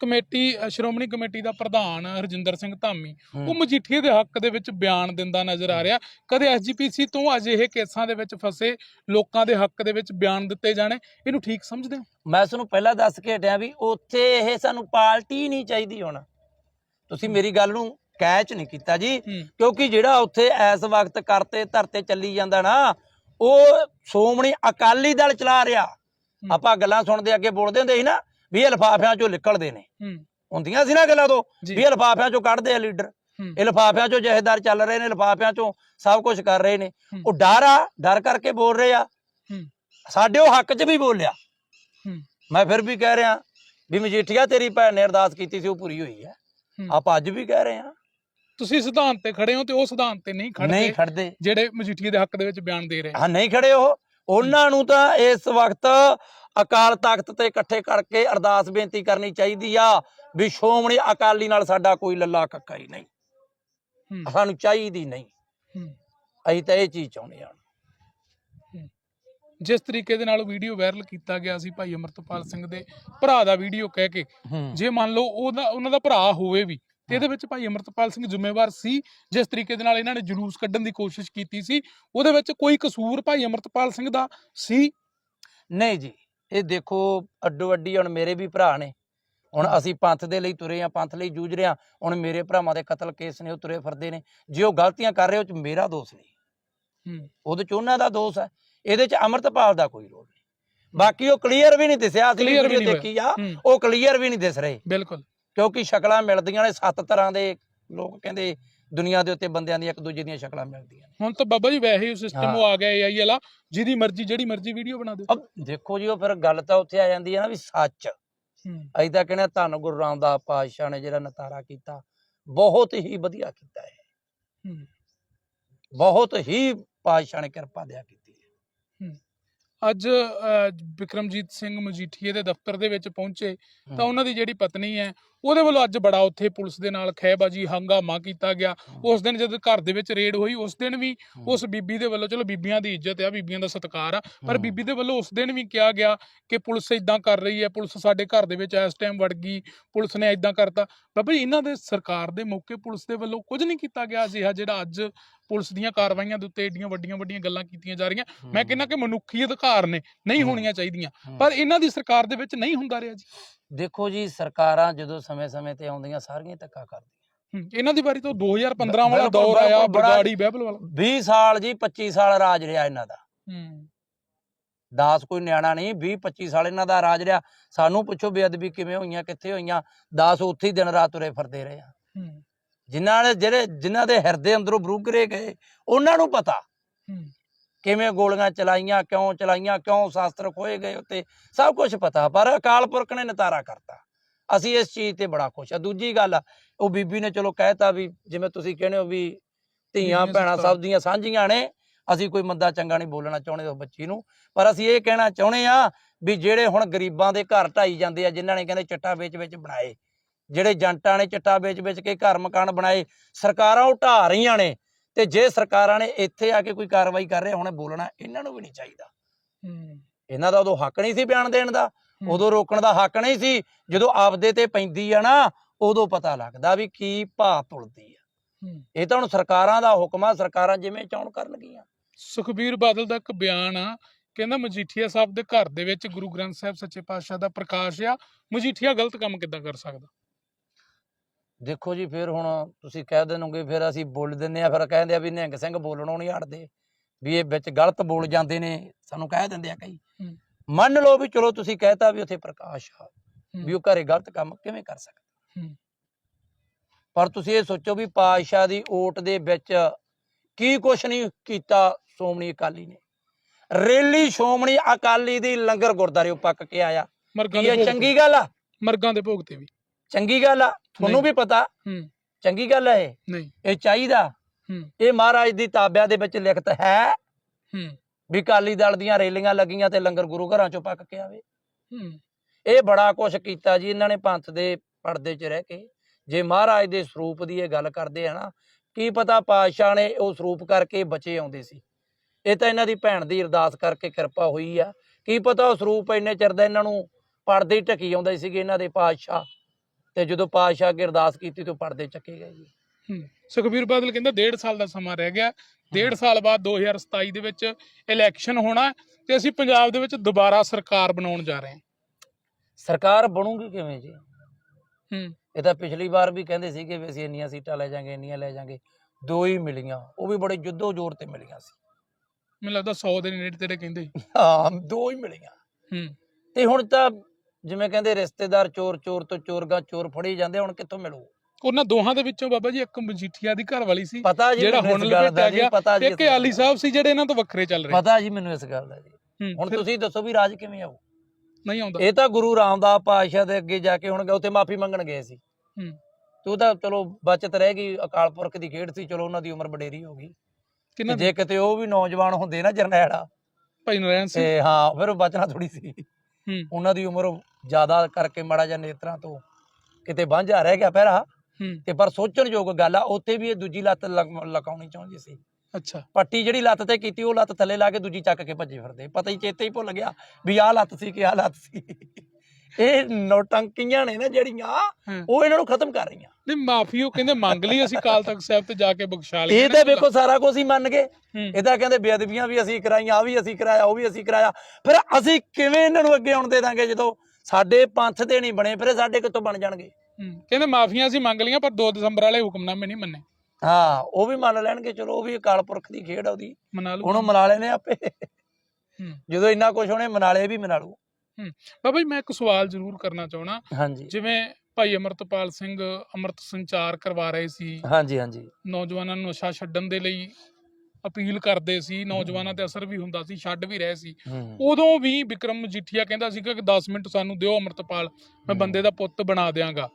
ਕਮੇਟੀ ਸ਼੍ਰੋਮਣੀ ਕਮੇਟੀ ਦਾ ਪ੍ਰਧਾਨ ਹਰਜਿੰਦਰ ਸਿੰਘ ਧਾਮੀ ਉਹ। ਮਜੀਠੀਏ ਦੇ ਹੱਕ ਦੇ ਵਿੱਚ ਬਿਆਨ ਦਿੰਦਾ ਨਜ਼ਰ ਆ ਰਿਹਾ। ਕਦੇ ਐਸਜੀਪੀਸੀ ਤੋਂ ਅਜਿਹੇ ਕੇਸਾਂ ਦੇ ਵਿੱਚ ਫਸੇ ਲੋਕਾਂ ਦੇ ਹੱਕ ਦੇ ਵਿੱਚ ਬਿਆਨ ਦਿੱਤੇ ਜਾਣੇ ਇਹਨੂੰ ਠੀਕ ਸਮਝਦੇ ਹੋ? ਮੈਂ ਤੁਹਾਨੂੰ ਪਹਿਲਾਂ ਦੱਸ ਕੇ ਹਟਿਆ ਵੀ ਉੱਥੇ ਇਹ ਸਾਨੂੰ ਪਾਰਟੀ ਨਹੀਂ ਚਾਹੀਦੀ ਹੁਣ। ਤੁਸੀਂ ਮੇਰੀ ਗੱਲ ਨੂੰ ਕੈਚ ਨਹੀਂ ਕੀਤਾ ਜੀ ਕਿਉਂਕਿ ਜਿਹੜਾ ਉੱਥੇ ਇਸ ਵਕਤ ਕਰਤੇ ਧਰਤੇ ਚੱਲੀ ਜਾਂਦਾ ਨਾ ਉਹ ਸੋਮਣੀ ਅਕਾਲੀ ਦਲ ਚਲਾ ਰਿਹਾ। ਆਪਾਂ ਗੱਲਾਂ ਸੁਣਦੇ ਅੱਗੇ ਬੋਲਦੇ ਹੁੰਦੇ ਸੀ ਨਾ ਵੀ ਇਹ ਲਿਫਾਫਿਆਂ ਚੋਂ ਨਿਕਲਦੇ ਨੇ। ਹੂੰ। ਹੁੰਦੀਆਂ ਸੀ ਨਾ ਗੱਲਾਂ ਤੋਂ? ਵੀ ਇਹ ਲਿਫਾਫਿਆਂ ਚੋਂ ਕੱਢਦੇ ਆ ਲੀਡਰ। ਇਹ ਲਿਫਾਫਿਆਂ ਚੋਂ ਜਹੇਦਾਰ ਚੱਲ ਰਹੇ ਨੇ ਲਿਫਾਫਿਆਂ ਚੋਂ ਸਭ ਕੁਝ ਕਰ ਰਹੇ ਨੇ। ਉਹ ਡਰ ਆ ਡਰ ਕਰਕੇ ਬੋਲ ਰਹੇ ਆ। ਸਾਡੇ ਉਹ ਹੱਕ 'ਚ ਵੀ ਬੋਲਿਆ। ਮੈਂ ਫਿਰ ਵੀ ਕਹਿ ਰਿਹਾ ਵੀ ਮਜੀਠੀਆ ਤੇਰੀ ਭੈਣ ਨੇ ਅਰਦਾਸ ਕੀਤੀ ਸੀ ਉਹ ਪੂਰੀ ਹੋਈ ਹੈ। ਆਪਾਂ ਅੱਜ ਵੀ ਕਹਿ ਰਹੇ ਹਾਂ। ਤੁਸੀਂ ਸਿਧਾਂਤ ਤੇ ਖੜੇ ਹੋ ਤੇ ਉਹ ਸਿਧਾਂਤ ਤੇ ਨਹੀਂ ਖੜਦੇ ਨਹੀਂ ਖੜਦੇ। ਜਿਹੜੇ ਮਜੀਠੀਏ ਦੇ ਹੱਕ ਦੇ ਵਿੱਚ ਬਿਆਨ ਦੇ ਰਹੇ। ਹਾਂ ਨਹੀਂ ਖੜੇ ਉਹ। ਉਹਨਾਂ ਨੂੰ ਤਾਂ ਇਸ ਵਕਤ ਅਕਾਲ ਤਖਤ ਤੇ ਇਕੱਠੇ ਕਰਕੇ ਅਰਦਾਸ ਬੇਨਤੀ ਕਰਨੀ ਚਾਹੀਦੀ ਆ ਵੀ ਸ਼ੋਮਣੀ ਅਕਾਲੀ ਨਾਲ ਸਾਡਾ ਕੋਈ ਲੱਲਾ ਕੱਕਾ ਹੀ ਨਹੀਂ। ਸਾਨੂੰ ਚਾਹੀਦੀ ਨਹੀਂ। ਅਸੀਂ ਤਾਂ ਇਹ ਚੀਜ਼ ਚਾਹੁੰਦੇ ਹਾਂ। ਜਿਸ ਤਰੀਕੇ ਦੇ ਨਾਲ ਵੀਡੀਓ ਵਾਇਰਲ ਕੀਤਾ ਗਿਆ ਸੀ ਭਾਈ ਅਮਰਤਪਾਲ ਸਿੰਘ ਦੇ ਭਰਾ ਦਾ ਵੀਡੀਓ ਕਹਿ ਕੇ ਜੇ ਮੰਨ ਲਓ ਉਹਦਾ ਉਹਨਾਂ ਦਾ ਭਰਾ ਹੋਵੇ ਵੀ ਤੇ ਇਹਦੇ ਵਿੱਚ ਭਾਈ ਅਮਰਤਪਾਲ ਸਿੰਘ ਜ਼ਿੰਮੇਵਾਰ ਸੀ ਜਿਸ ਤਰੀਕੇ ਦੇ ਨਾਲ ਇਹਨਾਂ ਨੇ ਜਲੂਸ ਕੱਢਣ ਦੀ ਕੋਸ਼ਿਸ਼ ਕੀਤੀ ਸੀ ਉਹਦੇ ਵਿੱਚ ਕੋਈ ਕਸੂਰ ਭਾਈ ਅਮਰਤਪਾਲ ਸਿੰਘ ਦਾ ਸੀ? ਨਹੀਂ ਜੀ। ਇਹ ਦੇਖੋ ਅੱਡੋ ਅੱਡੀ ਹੁਣ ਮੇਰੇ ਵੀ ਭਰਾ ਨੇ। ਹੁਣ ਅਸੀਂ ਪੰਥ ਦੇ ਲਈ ਤੁਰੇ ਆ ਪੰਥ ਲਈ ਜੂਝ ਰਹੇ ਆ। ਹੁਣ ਮੇਰੇ ਭਰਾਵਾਂ ਦੇ ਕਤਲ ਕੇਸ ਨੇ ਉਹ ਤੁਰੇ ਫਿਰਦੇ ਨੇ। ਜੇ ਉਹ ਗਲਤੀਆਂ ਕਰ ਰਹੇ ਉਹ ਚ ਮੇਰਾ ਦੋਸ਼ ਨਹੀਂ। ਹੂੰ। ਉਹਦੇ ਚ ਉਹਨਾਂ ਦਾ ਦੋਸ਼ ਹੈ ਇਹਦੇ ਚ ਅਮਰਤਪਾਲ ਦਾ ਕੋਈ ਰੋਲ ਨਹੀਂ। ਬਾਕੀ ਉਹ ਕਲੀਅਰ ਵੀ ਨਹੀਂ ਦਿਸਿਆ। ਅਸੀਂ Clear ਵੀ ਵੀਡੀਓ ਦੇਖੀ ਆ ਉਹ ਕਲੀਅਰ ਵੀ ਨਹੀਂ ਦਿਸ ਰਹੇ। ਬਿਲਕੁਲ। ਕਿਉਂਕਿ ਸ਼ਕਲਾਂ ਮਿਲਦੀਆਂ ਨੇ ਸੱਤ ਤਰ੍ਹਾਂ ਦੇ ਲੋਕ ਕਹਿੰਦੇ ਦੁਨੀਆ ਦੇ ਉੱਤੇ ਬੰਦਿਆਂ ਦੀਆਂ ਇੱਕ ਦੂਜੇ ਦੀਆਂ ਸ਼ਕਲਾਂ ਮਿਲਦੀਆਂ ਹੁਣ ਤਾਂ ਬਾਬਾ ਜੀ ਵੈਸੇ ਹੀ ਸਿਸਟਮ। ਉਹ ਆ ਗਿਆ ਏਆਈ ਵਾਲਾ ਜਿਹਦੀ ਮਰਜ਼ੀ ਜਿਹੜੀ ਮਰਜ਼ੀ ਵੀਡੀਓ ਬਣਾ ਦਿਓ। ਅਬ ਦੇਖੋ ਜੀ ਉਹ ਫਿਰ ਗੱਲ ਤਾਂ ਉੱਥੇ ਆ ਜਾਂਦੀ ਹੈ ਨਾ ਵੀ ਸੱਚ। ਅਸੀਂ ਤਾਂ ਕਹਿੰਦੇ ਧੰਨ ਗੁਰੂ ਰਾਮਦਾਸ ਪਾਤਸ਼ਾਹ ਨੇ ਜਿਹੜਾ ਨਤਾਰਾ ਕੀਤਾ ਬਹੁਤ ਹੀ ਵਧੀਆ ਕੀਤਾ ਹੈ। ਬਹੁਤ ਹੀ ਪਾਤਸ਼ਾਹ ਨੇ ਕਿਰਪਾ ਦਿਆ ਕੀਤੀ ਹੈ। ਅੱਜ ਵਿਕਰਮਜੀਤ ਸਿੰਘ ਮਜੀਠੀਏ ਦੇ ਦਫ਼ਤਰ ਦੇ ਵਿੱਚ ਪਹੁੰਚੇ ਤਾਂ ਉਹਨਾਂ ਦੀ ਜਿਹੜੀ ਪਤਨੀ ਹੈ ਉਹਦੇ ਵੱਲੋਂ ਅੱਜ ਬੜਾ ਉੱਥੇ ਪੁਲਿਸ ਦੇ ਨਾਲ ਖਹਿਬਾਜੀ ਹੰਗਾਮਾ ਕੀਤਾ ਗਿਆ। ਉਸ ਦਿਨ ਜਦ ਘਰ ਦੇ ਵਿੱਚ ਰੇਡ ਹੋਈ ਉਸ ਦਿਨ ਵੀ ਉਸ ਬੀਬੀ ਦੇ ਵੱਲੋਂ ਚਲੋ ਬੀਬੀਆਂ ਦੀ ਇੱਜ਼ਤ ਆ ਬੀਬੀਆਂ ਦਾ ਸਤਿਕਾਰ ਆ ਪਰ। ਬੀਬੀ ਦੇ ਵੱਲੋਂ ਉਸ ਦਿਨ ਵੀ ਕਿਹਾ ਗਿਆ ਕਿ ਪੁਲਿਸ ਇਦਾਂ ਕਰ ਰਹੀ ਹੈ ਪੁਲਿਸ ਸਾਡੇ ਘਰ ਦੇ ਵਿੱਚ ਇਸ ਟਾਈਮ ਵੜ ਗਈ ਪੁਲਿਸ ਨੇ ਇਦਾਂ ਕਰਤਾ। ਬਾਬਾ ਜੀ ਇਹਨਾਂ ਦੇ ਸਰਕਾਰ ਦੇ ਮੌਕੇ ਪੁਲਿਸ ਦੇ ਵੱਲੋਂ ਕੁਝ ਨਹੀਂ ਕੀਤਾ ਗਿਆ ਅਜਿਹਾ ਜਿਹੜਾ ਅੱਜ ਪੁਲਿਸ ਦੀਆਂ ਕਾਰਵਾਈਆਂ ਦੇ ਉੱਤੇ ਏਡੀਆਂ ਵੱਡੀਆਂ ਵੱਡੀਆਂ ਗੱਲਾਂ ਕੀਤੀਆਂ ਜਾ ਰਹੀਆਂ। ਮੈਂ ਕਹਿੰਦਾ ਕਿ ਮਨੁੱਖੀ ਅਧਿਕਾਰ ਨੇ ਨਹੀਂ। ਹੋਣੀਆਂ ਚਾਹੀਦੀਆਂ। ਪਰ ਇਹਨਾਂ ਦੀ ਸਰਕਾਰ ਦੇ ਵਿੱਚ ਨਹੀਂ ਹੁੰਦਾ ਰਿਹਾ ਜੀ। ਦੇਖੋ ਜੀ ਸਰਕਾਰਾਂ ਜਦੋਂ ਸਮੇਂ-ਸਮੇਂ ਤੇ ਆਉਂਦੀਆਂ ਸਾਰੀਆਂ ਧੱਕਾ ਕਰਦੀਆਂ। ਇਹਨਾਂ ਦੀ ਵਾਰੀ ਤੋਂ 2015 ਵਾਲਾ ਬਿਲਕੁਲ, ਦੌਰ ਆਇਆ ਬਿਲਕੁਲ, ਬੜਾ- ਬਹਿਬਲ ਵਾਲਾ। 20 ਸਾਲ ਜੀ 25 ਸਾਲ ਰਾਜ ਰਿਹਾ ਇਹਨਾਂ ਦਾ। ਹੂੰ। ਦਾਸ ਕੋਈ ਨਿਆਣਾ ਨਹੀਂ 20 25 ਸਾਲ ਇਹਨਾਂ ਦਾ ਰਾਜ ਰਿਹਾ। ਸਾਨੂੰ ਪੁੱਛੋ ਬੇਅਦਬੀ ਕਿਵੇਂ ਹੋਈਆਂ ਕਿੱਥੇ ਹੋਈਆਂ। ਦਾਸ ਉੱਥੇ ਹੀ ਦਿਨ ਰਾਤ ਤੁਰੇ ਫਿਰਦੇ ਰਹੇ ਆ। ਹੂੰ। ਜਿਨ੍ਹਾਂ ਨੇ ਜਿਹੜੇ ਜਿਨ੍ਹਾਂ ਦੇ ਹਿਰਦੇ ਅੰਦਰੋਂ ਬਰੂਕਰੇ ਗਏ ਉਹਨਾਂ ਨੂੰ ਪਤਾ। ਹੂੰ। ਕਿਵੇਂ ਗੋਲੀਆਂ ਚਲਾਈਆਂ ਕਿਉਂ ਚਲਾਈਆਂ ਕਿਉਂ ਸ਼ਾਸਤਰ ਖੋਏ ਗਏ ਉੱਤੇ ਸਭ ਕੁਝ ਪਤਾ। ਪਰ ਅਕਾਲ ਪੁਰਖ ਨੇ ਨਤਾਰਾ ਕਰਤਾ। ਅਸੀਂ ਇਸ ਚੀਜ਼ ਤੇ ਬੜਾ ਖੁਸ਼ ਆ ਦੂਜੀ ਗੱਲ ਉਹ ਬੀਬੀ ਨੇ ਚਲੋ ਕਹਿਤਾ ਵੀ ਜਿਵੇਂ ਤੁਸੀਂ ਕਹਿੰਦੇ ਹੋ ਵੀ ਧੀਆਂ ਭੈਣਾਂ। ਸਭ ਦੀਆਂ ਸਾਂਝੀਆਂ ਨੇ ਅਸੀਂ ਕੋਈ ਮੰਦਾ ਚੰਗਾ ਨਹੀਂ ਬੋਲਣਾ ਚਾਹੁੰਦੇ ਉਸ ਬੱਚੀ ਨੂੰ। ਪਰ ਅਸੀਂ ਇਹ ਕਹਿਣਾ ਚਾਹੁੰਦੇ ਆ ਵੀ ਜਿਹੜੇ ਹੁਣ ਗਰੀਬਾਂ ਦੇ ਘਰ ਢਾਈ ਜਾਂਦੇ ਆ ਜਿਨ੍ਹਾਂ ਨੇ ਕਹਿੰਦੇ ਚਿੱਟਾ ਵੇਚ ਵਿੱਚ ਬਣਾਏ। ਜਿਹੜੇ ਜੰਟਾਂ ਨੇ ਚਿੱਟਾ ਵੇਚ ਵਿੱਚ ਕੇ ਘਰ ਮਕਾਨ ਬਣਾਏ ਸਰਕਾਰਾਂ ਉਹ ਢਾਹ ਰਹੀਆਂ ਨੇ। ਤੇ ਜੇ ਸਰਕਾਰਾਂ ਨੇ ਇੱਥੇ ਆ ਕੇ ਕੋਈ ਕਾਰਵਾਈ ਕਰ ਰਹੇ ਹੁਣ ਬੋਲਣਾ ਇਹਨਾਂ ਨੂੰ ਵੀ ਨਹੀਂ ਚਾਹੀਦਾ। ਹੂੰ। ਇਹਨਾਂ ਦਾ ਉਦੋਂ ਹੱਕ ਨਹੀਂ ਸੀ ਬਿਆਨ ਦੇਣ ਦਾ। ਉਦੋਂ ਰੋਕਣ ਦਾ ਹੱਕ ਨਹੀਂ ਸੀ। ਜਦੋਂ ਆਪਦੇ ਤੇ ਪੈਂਦੀ ਆ ਨਾ ਉਦੋਂ ਪਤਾ ਲੱਗਦਾ ਵੀ ਕੀ ਭਾਅ ਤੁਲਦੀ ਆ। ਇਹ ਤਾਂ ਹੁਣ ਸਰਕਾਰਾਂ ਦਾ ਹੁਕਮ ਆ ਸਰਕਾਰਾਂ ਜਿਵੇਂ ਚਾਹਣ ਕਰਨਗੀਆਂ। ਸੁਖਬੀਰ ਬਾਦਲ ਦਾ ਇੱਕ ਬਿਆਨ ਆ ਕਹਿੰਦਾ ਮਜੀਠੀਆ ਸਾਹਿਬ ਦੇ ਘਰ ਦੇ ਵਿੱਚ ਗੁਰੂ ਗ੍ਰੰਥ ਸਾਹਿਬ ਸੱਚੇ ਪਾਤਸ਼ਾਹ ਦਾ ਪ੍ਰਕਾਸ਼ ਆ। ਮਜੀਠੀਆ ਗਲਤ ਕੰਮ ਕਿੱਦਾਂ ਕਰ ਸਕਦਾ? ਦੇਖੋ ਜੀ ਫਿਰ ਹੁਣ ਤੁਸੀਂ ਕਹਿ ਦੇਣੋਗੇ ਫਿਰ ਅਸੀਂ ਬੋਲ ਦਿੰਦੇ ਆ ਫਿਰ ਕਹਿੰਦੇ ਆ ਵੀ ਨਿਹੰਗ ਸਿੰਘ ਬੋਲਣੋਂ ਨਹੀਂ ਹਟਦੇ ਵੀ ਇਹ ਵਿੱਚ ਗਲਤ ਬੋਲ ਜਾਂਦੇ ਨੇ ਸਾਨੂੰ ਕਹਿ ਦਿੰਦੇ ਆ ਕਈ। ਮੰਨ ਲਓ ਵੀ ਚਲੋ ਤੁਸੀਂ ਕਹਿਤਾ ਵੀ ਉੱਥੇ ਪ੍ਰਕਾਸ਼ ਆ। ਵੀ ਉਹ ਘਰੇ ਗਲਤ ਕੰਮ ਕਿਵੇਂ ਕਰ ਸਕਦਾ। ਪਰ ਤੁਸੀਂ ਇਹ ਸੋਚੋ ਵੀ ਪਾਤਸ਼ਾਹ ਦੀ ਓਟ ਦੇ ਵਿੱਚ ਕੀ ਕੁਛ ਨਹੀਂ ਕੀਤਾ ਸ਼੍ਰੋਮਣੀ ਅਕਾਲੀ ਨੇ। ਰੇਲੀ ਸ਼੍ਰੋਮਣੀ ਅਕਾਲੀ ਦੀ ਲੰਗਰ ਗੁਰਦਾਰੇ ਪੱਕ ਕੇ ਆਇਆ। ਇਹ ਚੰਗੀ ਗੱਲ ਆ? ਮਰਗਾਂ ਦੇ ਭੋਗ ਤੇ ਵੀ। ਚੰਗੀ ਗੱਲ ਆ ਤੁਹਾਨੂੰ। ਵੀ ਪਤਾ। ਹੂੰ। ਚੰਗੀ ਗੱਲ ਆ ਇਹ। ਨਹੀਂ। ਇਹ ਚਾਹੀਦਾ। ਹੂੰ। ਇਹ ਮਹਾਰਾਜ ਦੀ ਤਾਬਿਆਂ ਦੇ ਵਿੱਚ ਲਿਖਤ ਹੈ ਹੂੰ। ਵੀ ਅਕਾਲੀ ਦਲ ਦੀਆਂ ਰੈਲੀਆਂ ਲੱਗੀਆਂ ਤੇ ਲੰਗਰ ਗੁਰੂ ਘਰਾਂ ਚੋਂ ਪੱਕ ਕੇ ਆਵੇ। ਹੂੰ। ਇਹ ਬੜਾ ਕੁਛ ਕੀਤਾ ਜੀ ਇਹਨਾਂ ਨੇ ਪੰਥ ਦੇ ਪਰਦੇ 'ਚ ਰਹਿ ਕੇ। ਜੇ ਮਹਾਰਾਜ ਦੇ ਸਰੂਪ ਦੀ ਇਹ ਗੱਲ ਕਰਦੇ ਆ ਨਾ ਕੀ ਪਤਾ ਪਾਤਸ਼ਾਹ ਨੇ ਉਹ ਸਰੂਪ ਕਰਕੇ ਬਚੇ ਆਉਂਦੇ ਸੀ। ਇਹ ਤਾਂ ਇਹਨਾਂ ਦੀ ਭੈਣ ਦੀ ਅਰਦਾਸ ਕਰਕੇ ਕਿਰਪਾ ਹੋਈ ਆ। ਕੀ ਪਤਾ ਉਹ ਸਰੂਪ ਇੰਨੇ ਚਿਰ ਦਾ ਇਹਨਾਂ ਨੂੰ ਪਰਦੇ ਢਕੀ ਆਉਂਦੇ ਸੀਗੇ ਇਹਨਾਂ ਦੇ ਪਾਤਸ਼ਾਹ। ਤੇ ਜਦੋਂ ਪਾਤਸ਼ਾਹ ਅੱਗੇ ਅਰਦਾਸ ਕੀਤੀ ਤੇ ਪਰਦੇ ਚੱਕੇ ਗਏ ਜੀ। ਸੁਖਬੀਰ ਬਾਦਲ ਕਹਿੰਦਾ ਡੇਢ ਸਾਲ ਦਾ ਸਮਾਂ ਰਹਿ ਗਿਆ। ਡੇਢ ਸਾਲ ਬਾਅਦ 2027 ਦੇ ਵਿੱਚ ਇਲੈਕਸ਼ਨ ਹੋਣਾ ਤੇ ਅਸੀਂ ਪੰਜਾਬ ਦੇ ਵਿੱਚ ਦੁਬਾਰਾ ਸਰਕਾਰ ਬਣਾਉਣ ਜਾ ਰਹੇ ਹਾਂ। ਸਰਕਾਰ ਬਣੂਗੀ ਕਿਵੇਂ ਜੀ? ਹੂੰ। ਇਹ ਤਾਂ ਪਿਛਲੀ ਵਾਰ ਵੀ ਕਹਿੰਦੇ ਸੀਗੇ ਵੀ ਅਸੀਂ ਇੰਨੀਆਂ ਸੀਟਾਂ ਲੈ ਜਾਾਂਗੇ ਇੰਨੀਆਂ ਲੈ ਜਾਾਂਗੇ। ਦੋ ਹੀ ਮਿਲੀਆਂ। ਉਹ ਵੀ ਬੜੇ ਜੁੱਦੋ ਜ਼ੋਰ ਤੇ ਮਿਲੀਆਂ ਸੀ। ਮੈਨੂੰ ਲੱਗਦਾ 100 ਦੇ ਨੇੜੇ ਤੇੜੇ ਕਹਿੰਦੇ ਹਾਂ ਦੋ ਹੀ ਮਿਲੀਆਂ। ਹੂੰ। ਤੇ ਹੁਣ ਤਾਂ ਜਿਵੇਂ ਕਹਿੰਦੇ ਰਿਸ਼ਤੇਦਾਰ ਚੋਰ ਚੋਰ ਤੋਂ ਚੋਰਗਾ ਚੋਰ ਫੜੀ ਜਾਂਦੇ ਹੁਣ ਕਿੱਥੋਂ ਮਿਲੂ? ਉਹਨਾਂ ਦੋਹਾਂ ਦੇ ਵਿੱਚੋਂ ਬਾਬਾ ਜੀ ਇੱਕ ਮਜੀਠੀਆ ਦੀ ਘਰ ਵਾਲੀ ਸੀ ਪਤਾ ਜੀ ਜਿਹੜਾ ਹੁਣ ਲਪੇਟਿਆ ਗਿਆ ਇੱਕ ਆਲੀ ਸਾਹਿਬ ਸੀ ਜਿਹੜੇ ਇਹਨਾਂ ਤੋਂ ਵੱਖਰੇ ਚੱਲ। ਰਹੇ। ਪਤਾ ਜੀ ਮੈਨੂੰ ਇਸ ਗੱਲ ਦਾ ਜੀ। ਹੁਣ ਤੁਸੀਂ ਦੱਸੋ ਵੀ ਰਾਜ ਕਿਵੇਂ ਆਊ? ਨਹੀਂ ਆਉਂਦਾ। ਇਹ ਤਾਂ ਗੁਰੂ ਰਾਮਦਾਸ ਪਾਤਸ਼ਾਹ ਦੇ ਅੱਗੇ ਜਾ ਕੇ ਹੁਣ ਉੱਥੇ ਮਾਫੀ ਮੰਗਣ ਗਏ ਸੀ। ਹੂੰ। ਤੇ ਉਹ ਤਾਂ ਚਲੋ ਬਚਤ ਰਹਿ ਗਈ ਅਕਾਲ ਪੁਰਖ ਦੀ ਖੇਡ ਸੀ ਚਲੋ ਉਹਨਾਂ ਦੀ ਉਮਰ ਵਡੇਰੀ ਹੋ ਗਈ। ਜੇ ਕਿਤੇ ਉਹ ਵੀ ਨੌਜਵਾਨ ਹੁੰਦੇ ਨਾ ਜਰਨੈਲ ਭਾਈ ਨਰੈਣ ਸਿੰਘ। ਤੇ ਹਾਂ ਫਿਰ ਉਹ ਬਚਣਾ ਥੋੜੀ ਸੀ। ਉਹਨਾਂ ਦੀ ਉਮਰ ਜ਼ਿਆਦਾ ਕਰਕੇ ਮਾੜਾ ਜਿਹਾ ਨੇਤਰਾਂ ਤੋਂ ਕਿਤੇ ਵਾਂਝਾ ਰਹਿ ਗਿਆ ਪਹਿਰਾ। ਤੇ ਪਰ ਸੋਚਣਯੋਗ ਗੱਲ ਆ ਉੱਥੇ ਵੀ ਇਹ ਦੂਜੀ ਲੱਤ ਲਗ- ਲਗਾਉਣੀ ਚਾਹੁੰਦੇ ਸੀ। ਅੱਛਾ। ਪੱਟੀ ਜਿਹੜੀ ਲੱਤ ਤੇ ਕੀਤੀ ਉਹ ਲੱਤ ਥੱਲੇ ਲਾ ਕੇ ਦੂਜੀ ਚੱਕ ਕੇ ਭੱਜੇ ਫਿਰਦੇ। ਪਤਾ ਹੀ ਚੇਤੇ ਹੀ ਭੁੱਲ ਗਿਆ ਵੀ ਆਹ ਲੱਤ ਸੀ ਕਿ ਆਹ ਲੱਤ ਸੀ। ਇਹ ਨੋਟੰਕੀਆਂ ਨੇ ਨਾ ਜਿਹੜੀਆਂ ਉਹ ਇਹਨਾਂ ਨੂੰ ਖਤਮ ਕਰ ਰਹੀਆਂ। ਨਹੀਂ ਮਾਫੀ ਉਹ ਕਹਿੰਦੇ ਮੰਗ ਲਈ ਅਸੀਂ ਕਾਲ ਤਖਤ ਸਾਹਿਬ ਤੇ ਜਾ ਕੇ ਬਖਸ਼ਾ ਲਈ ਇਹ ਤਾਂ ਵੇਖੋ ਸਾਰਾ ਕੁਝ ਹੀ ਮੰਨ ਗਏ। ਇਹ ਤਾਂ ਕਹਿੰਦੇ ਬੇਅਦਬੀਆਂ ਵੀ ਅਸੀਂ ਕਰਾਈਆਂ ਆ ਵੀ ਅਸੀਂ ਕਰਾਇਆ ਉਹ ਵੀ ਅਸੀਂ ਕਰਾਇਆ। ਫਿਰ ਅਸੀਂ ਕਿਵੇਂ ਇਹਨਾਂ ਨੂੰ ਅੱਗੇ ਆਉਣ ਦੇ ਦਾਂਗੇ ਜਦੋਂ ਸਾਡੇ ਪੰਥ ਦੇ ਨਹੀਂ ਬਣੇ ਫਿਰ ਸਾਡੇ ਕਿੱਥੋਂ ਬਣ ਜਾਣਗੇ? ਕਹਿੰਦੇ ਮਾਫੀਆਂ ਅਸੀਂ ਮੰਗ ਲਈਆਂ ਪਰ 2 ਦਸੰਬਰ ਵਾਲੇ ਹੁਕਮਨਾਮੇ ਨਹੀਂ ਮੰਨੇ। ਹਾਂ ਉਹ ਵੀ ਮੰਨ ਲੈਣਗੇ ਚਲੋ ਉਹ ਵੀ ਅਕਾਲ ਪੁਰਖ ਦੀ ਖੇਡ ਆ ਉਹਦੀ। ਉਹਨੂੰ ਮਨਾ ਲੈਣੇ ਆਪੇ। ਜਦੋਂ ਇੰਨਾ ਕੁਝ ਉਹਨੇ ਮਨਾ ਲਿਆ ਇਹ ਵੀ ਮਨਾ ਲੂ ਬਾਬਾ ਜੀ ਮੈਂ ਇੱਕ ਸਵਾਲ ਜ਼ਰੂਰ ਕਰਨਾ ਚਾਹਣਾ ਹਾਂਜੀ। ਜਿਵੇਂ ਭਾਈ ਅਮਰਤਪਾਲ ਸਿੰਘ ਅੰਮ੍ਰਿਤ ਸੰਚਾਰ ਕਰਵਾ ਰਹੇ ਸੀ। ਹਾਂਜੀ ਹਾਂਜੀ। ਨੌਜਵਾਨਾਂ ਨੂੰ ਨਸ਼ਾ ਛੱਡਣ ਦੇ ਲਈ ਅਪੀਲ ਕਰਦੇ ਸੀ। ਨੌਜਵਾਨਾਂ ਤੇ ਅਸਰ ਵੀ ਹੁੰਦਾ ਸੀ ਛੱਡ ਵੀ ਰਹੇ ਸੀ। ਉਦੋਂ ਵੀ ਵਿਕਰਮ ਮਜੀਠੀਆ ਕਹਿੰਦਾ ਸੀ ਕਿ 10 ਮਿੰਟ ਸਾਨੂੰ ਦਿਓ ਅਮਰਤਪਾਲ ਮੈਂ। ਬੰਦੇ ਦਾ ਪੁੱਤ ਬਣਾ ਦਿਆਂਗਾ।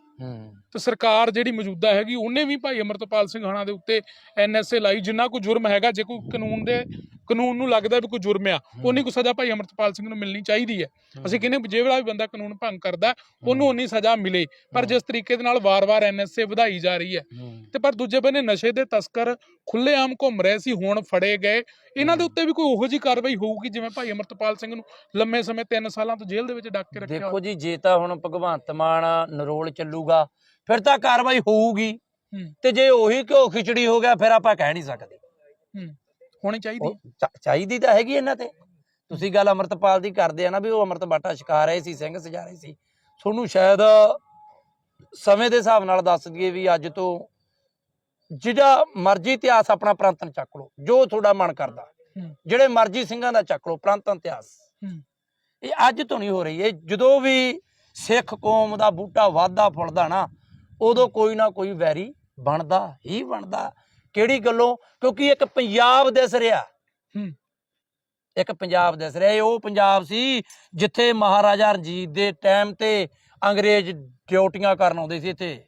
ਤੇ ਸਰਕਾਰ ਜਿਹੜੀ ਮੌਜੂਦਾ ਹੈਗੀ ਉਹਨੇ ਵੀ ਭਾਈ ਅਮਰਤਪਾਲ ਸਿੰਘ ਹਣਾ ਦੇ ਉੱਤੇ ਐਨਐਸਏ ਲਾਈ ਜਿੰਨਾ ਕੋਈ ਜੁਰਮ ਹੈਗਾ ਜੇ ਕੋਈ ਕਾਨੂੰਨ ਦੇ ਕਾਨੂੰਨ ਨੂੰ ਲੱਗਦਾ ਵੀ ਕੋਈ ਜੁਰਮ ਆ ਉਨੀ ਕੁ ਸਜ਼ਾ ਭਾਈ ਅਮਰਤਪਾਲ ਸਿੰਘ ਨੂੰ ਮਿਲਣੀ ਚਾਹੀਦੀ ਹੈ। ਅਸੀਂ ਕਹਿੰਦੇ ਜੇ ਵਾਲਾ ਵੀ ਬੰਦਾ ਕਾਨੂੰਨ ਭੰਗ ਕਰਦਾ ਉਹਨੂੰ ਉਨੀ ਸਜ਼ਾ ਮਿਲੇ ਪਰ ਜਿਸ ਤਰੀਕੇ ਦੇ ਨਾਲ ਵਾਰ-ਵਾਰ ਐਨਐਸਏ ਵਧਾਈ ਜਾ ਰਹੀ ਹੈ। ਤੇ ਪਰ ਦੂਜੇ ਬੰਨੇ ਨਸ਼ੇ ਦੇ ਤਸਕਰ ਖੁੱਲੇਆਮ ਘੁੰਮ ਰਹੇ ਸੀ ਹੁਣ ਫੜੇ ਗਏ। ਇਹਨਾਂ ਦੇ ਉੱਤੇ ਵੀ ਕੋਈ ਉਹੋ ਜੀ ਕਾਰਵਾਈ ਹੋਊਗੀ ਜਿਵੇਂ ਭਾਈ ਅਮਰਤਪਾਲ ਸਿੰਘ ਨੂੰ ਲੰਮੇ ਸਮੇਂ 3 ਸਾਲਾਂ ਤੋਂ ਜੇਲ੍ਹ ਦੇ ਵਿੱਚ ਡੱਕ ਕੇ ਰੱਖਿਆ ਦੇਖੋ। ਜੀ ਜੇ ਤਾਂ ਹੁਣ ਭਗਵੰਤ ਮਾਨ ਨਰੋਲ ਚੱਲੂਗਾ ਫਿਰ ਤਾਂ ਕਾਰਵਾਈ ਹੋਊਗੀ। ਤੇ ਜੇ ਉਹੀ ਘਿਓ ਖਿਚੜੀ ਹੋ ਗਿਆ ਫਿਰ ਆਪਾਂ ਕਹਿ ਨਹੀਂ ਸਕਦੇ। ਹੋਣੀ ਚਾਹੀਦੀ? ਉਹ ਚਾ- ਚਾਹੀਦੀ ਤਾਂ ਹੈਗੀ ਇਹਨਾਂ ਤੇ। ਤੁਸੀਂ ਗੱਲ ਅਮਰਤਪਾਲ ਦੀ ਕਰਦੇ ਆ ਨਾ ਵੀ ਉਹ ਅਮਰਤ ਬਾਟਾ ਛਕਾ ਰਹੇ ਸੀ ਸਿੰਘ ਸਜਾ ਰਹੇ ਸੀ। ਤੁਹਾਨੂੰ ਸ਼ਾਇਦ ਸਮੇਂ ਦੇ ਹਿਸਾਬ ਨਾਲ ਦੱਸ ਦਈਏ ਵੀ ਅੱਜ ਤੋਂ ਜਿਹੜਾ ਮਰਜ਼ੀ ਇਤਿਹਾਸ ਆਪਣਾ ਪ੍ਰਾਂਤਨ ਚੱਕ ਲਓ ਜੋ ਤੁਹਾਡਾ ਮਨ ਕਰਦਾ। ਹੂੰ। ਜਿਹੜੇ ਮਰਜ਼ੀ ਸਿੰਘਾਂ ਦਾ ਚੱਕ ਲਓ ਪ੍ਰਾਂਤਨ ਇਤਿਹਾਸ। ਹੂੰ। ਇਹ ਅੱਜ ਤੋਂ ਨਹੀਂ ਹੋ ਰਹੀ। ਇਹ ਜਦੋਂ ਵੀ ਸਿੱਖ ਕੌਮ ਦਾ ਬੂਟਾ ਵਾਧਾ ਫੁੱਲਦਾ ਨਾ ਉਦੋਂ ਕੋਈ ਨਾ ਕੋਈ ਵੈਰੀ ਬਣਦਾ ਹੀ ਬਣਦਾ। ਕਿਹੜੀ ਗੱਲੋਂ? ਕਿਉਂਕਿ ਇੱਕ ਪੰਜਾਬ ਦਿਸ ਰਿਹਾ। ਇੱਕ ਪੰਜਾਬ ਦਿਸ ਰਿਹਾ। ਇਹ ਉਹ ਪੰਜਾਬ ਸੀ ਜਿੱਥੇ ਮਹਾਰਾਜਾ ਰਣਜੀਤ ਦੇ ਟਾਈਮ ਤੇ ਅੰਗਰੇਜ਼ ਡਿਊਟੀਆਂ ਕਰਨ ਆਉਂਦੇ ਸੀ ਇੱਥੇ।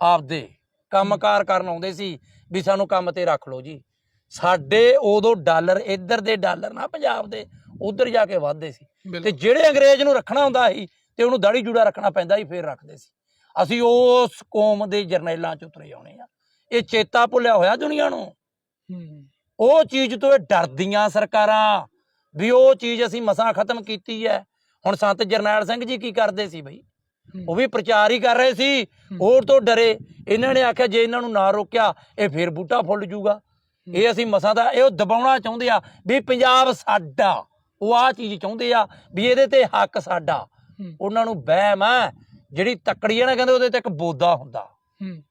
ਆਪਦੇ ਕੰਮਕਾਰ ਕਰਨ ਆਉਂਦੇ ਸੀ ਵੀ ਸਾਨੂੰ ਕੰਮ ਤੇ ਰੱਖ ਲਓ ਜੀ। ਸਾਡੇ ਉਦੋਂ ਡਾਲਰ ਇੱਧਰ ਦੇ ਡਾਲਰ ਨਾ ਪੰਜਾਬ ਦੇ ਉਧਰ ਜਾ ਕੇ ਵੱਧਦੇ ਸੀ। ਤੇ ਜਿਹੜੇ ਅੰਗਰੇਜ਼ ਨੂੰ ਰੱਖਣਾ ਹੁੰਦਾ ਸੀ ਤੇ ਉਹਨੂੰ ਦਾੜੀ ਜੂੜਾ ਰੱਖਣਾ ਪੈਂਦਾ ਸੀ ਫੇਰ ਰੱਖਦੇ ਸੀ। ਅਸੀਂ ਉਸ ਕੌਮ ਦੇ ਜਰਨੈਲਾਂ ਚ ਉਤਰੇ ਆਉਣੇ ਆ। ਇਹ ਚੇਤਾ ਭੁੱਲਿਆ ਹੋਇਆ ਦੁਨੀਆ ਨੂੰ? ਹੂੰ। ਉਹ ਚੀਜ਼ ਤੋਂ ਇਹ ਡਰਦੀਆਂ ਸਰਕਾਰਾਂ ਵੀ ਉਹ ਚੀਜ਼ ਅਸੀਂ ਮਸਾਂ ਖਤਮ ਕੀਤੀ ਹੈ। ਹੁਣ ਸੰਤ ਜਰਨੈਲ ਸਿੰਘ ਜੀ ਕੀ ਕਰਦੇ ਸੀ ਬਈ? ਉਹ ਵੀ ਪ੍ਰਚਾਰ ਹੀ ਕਰ ਰਹੇ ਸੀ। ਹੋਰ ਤੋਂ ਡਰੇ। ਇਹਨਾਂ ਨੇ ਆਖਿਆ ਜੇ ਇਹਨਾਂ ਨੂੰ ਨਾ ਰੋਕਿਆ ਇਹ ਫੇਰ ਬੂਟਾ ਫੁੱਲ ਜੂਗਾ। ਇਹ ਅਸੀਂ ਮਸਾਂ ਦਾ ਇਹ ਦਬਾਉਣਾ ਚਾਹੁੰਦੇ ਆ ਵੀ ਪੰਜਾਬ ਸਾਡਾ ਉਹ ਆ ਚੀਜ਼ ਚਾਹੁੰਦੇ ਆ ਵੀ ਇਹਦੇ ਤੇ ਹੱਕ ਸਾਡਾ। ਹੂੰ। ਉਹਨਾਂ ਨੂੰ ਵਹਿਮ ਆ ਜਿਹੜੀ ਤੱਕੜੀ ਆ ਨਾ ਕਹਿੰਦੇ ਉਹਦੇ ਤੇ ਇੱਕ ਬੋਦਾ ਹੁੰਦਾ। ਹੂੰ।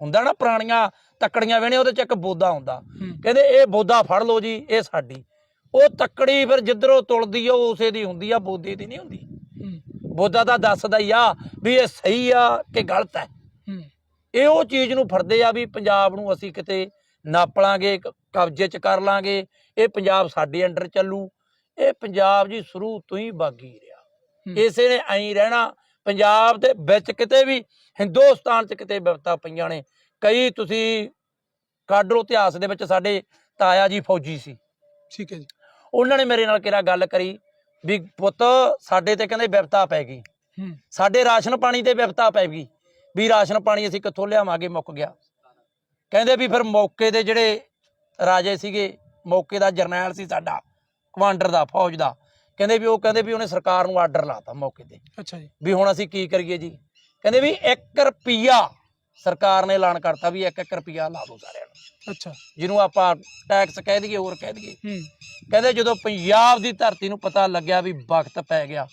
ਹੁੰਦਾ ਨਾ ਪੁਰਾਣੀਆਂ ਤੱਕੜੀਆਂ ਵੇਣੇ ਉਹਦੇ ਚ ਇੱਕ ਬੋਦਾ ਹੁੰਦਾ। ਕਹਿੰਦੇ ਇਹ ਬੋਦਾ ਫੜ ਲਓ ਜੀ ਇਹ ਸਾਡੀ। ਉਹ ਤੱਕੜੀ ਫਿਰ ਜਿੱਧਰੋਂ ਤੁਲਦੀ ਆ ਉਹ ਉਸੇ ਦੀ ਹੁੰਦੀ ਆ ਬੋਦੇ ਦੀ ਨਹੀਂ ਹੁੰਦੀ। ਬੋਦਾ ਤਾਂ ਦੱਸਦਾ ਹੀ ਆ ਵੀ ਇਹ ਸਹੀ ਆ ਕਿ ਗਲਤ ਹੈ। ਇਹ ਉਹ ਚੀਜ਼ ਨੂੰ ਫੜਦੇ ਆ ਵੀ ਪੰਜਾਬ ਨੂੰ ਅਸੀਂ ਕਿਤੇ ਨਾਪ ਲਾਂਗੇ ਕਬਜ਼ੇ 'ਚ ਕਰ ਲਾਂਗੇ। ਇਹ ਪੰਜਾਬ ਸਾਡੇ ਅੰਡਰ ਚੱਲੂ। ਇਹ ਪੰਜਾਬ ਜੀ ਸ਼ੁਰੂ ਤੋਂ ਹੀ ਬਾਗੀ ਰਿਹਾ। ਇਸੇ ਨੇ ਐਂ ਰਹਿਣਾ। ਪੰਜਾਬ ਦੇ ਵਿੱਚ ਕਿਤੇ ਵੀ ਹਿੰਦੁਸਤਾਨ 'ਚ ਕਿਤੇ ਵਿਪਤਾ ਪਈਆਂ ਨੇ। ਕਈ ਤੁਸੀਂ ਕੱਢ ਲਓ ਇਤਿਹਾਸ ਦੇ ਵਿੱਚ ਸਾਡੇ ਤਾਇਆ ਜੀ ਫੌਜੀ ਸੀ। ਠੀਕ ਹੈ ਜੀ। ਉਹਨਾਂ ਨੇ ਮੇਰੇ ਨਾਲ ਕਿਹੜਾ ਗੱਲ ਕਰੀ ਵੀ ਪੁੱਤ ਸਾਡੇ ਤੇ ਕਹਿੰਦੇ ਵਿਪਤਾ ਪੈ ਗਈ। ਸਾਡੇ ਰਾਸ਼ਨ ਪਾਣੀ ਤੇ ਵਿਪਤਾ ਪੈ ਗਈ ਵੀ ਰਾਸ਼ਨ ਪਾਣੀ ਅਸੀਂ ਕਿੱਥੋਂ ਲਿਆਵਾਂਗੇ ਮੁੱਕ ਗਿਆ। ਕਹਿੰਦੇ ਵੀ ਫਿਰ ਮੌਕੇ ਦੇ ਜਿਹੜੇ ਰਾਜੇ ਸੀਗੇ ਮੌਕੇ ਦਾ ਜਰਨੈਲ ਸੀ ਸਾਡਾ ਕਮਾਂਡਰ ਦਾ ਫੌਜ ਦਾ। ਕਹਿੰਦੇ ਵੀ ਉਹ ਕਹਿੰਦੇ ਵੀ ਉਹਨੇ ਸਰਕਾਰ ਨੂੰ ਆਰਡਰ ਲਾਤਾ ਮੌਕੇ ਤੇ। ਅੱਛਾ ਜੀ। ਵੀ ਹੁਣ ਅਸੀਂ ਕੀ ਕਰੀਏ ਜੀ? ਕਹਿੰਦੇ ਵੀ 1 ਰੁਪਿਆ ਸਰਕਾਰ ਨੇ ਐਲਾਨ ਕਰਤਾ ਵੀ 1-1 ਰੁਪਿਆ ਲਾ ਦਿਓ ਸਾਰਿਆਂ ਨੂੰ। ਅੱਛਾ। ਜਿਹਨੂੰ ਆਪਾਂ ਟੈਕਸ ਕਹਿ ਦਈਏ ਹੋਰ ਕਹਿ ਦਈਏ। ਹੂੰ। ਕਹਿੰਦੇ ਜਦੋਂ ਪੰਜਾਬ ਦੀ ਧਰਤੀ ਨੂੰ ਪਤਾ ਲੱਗਿਆ ਵੀ ਵਕਤ ਪੈ ਗਿਆ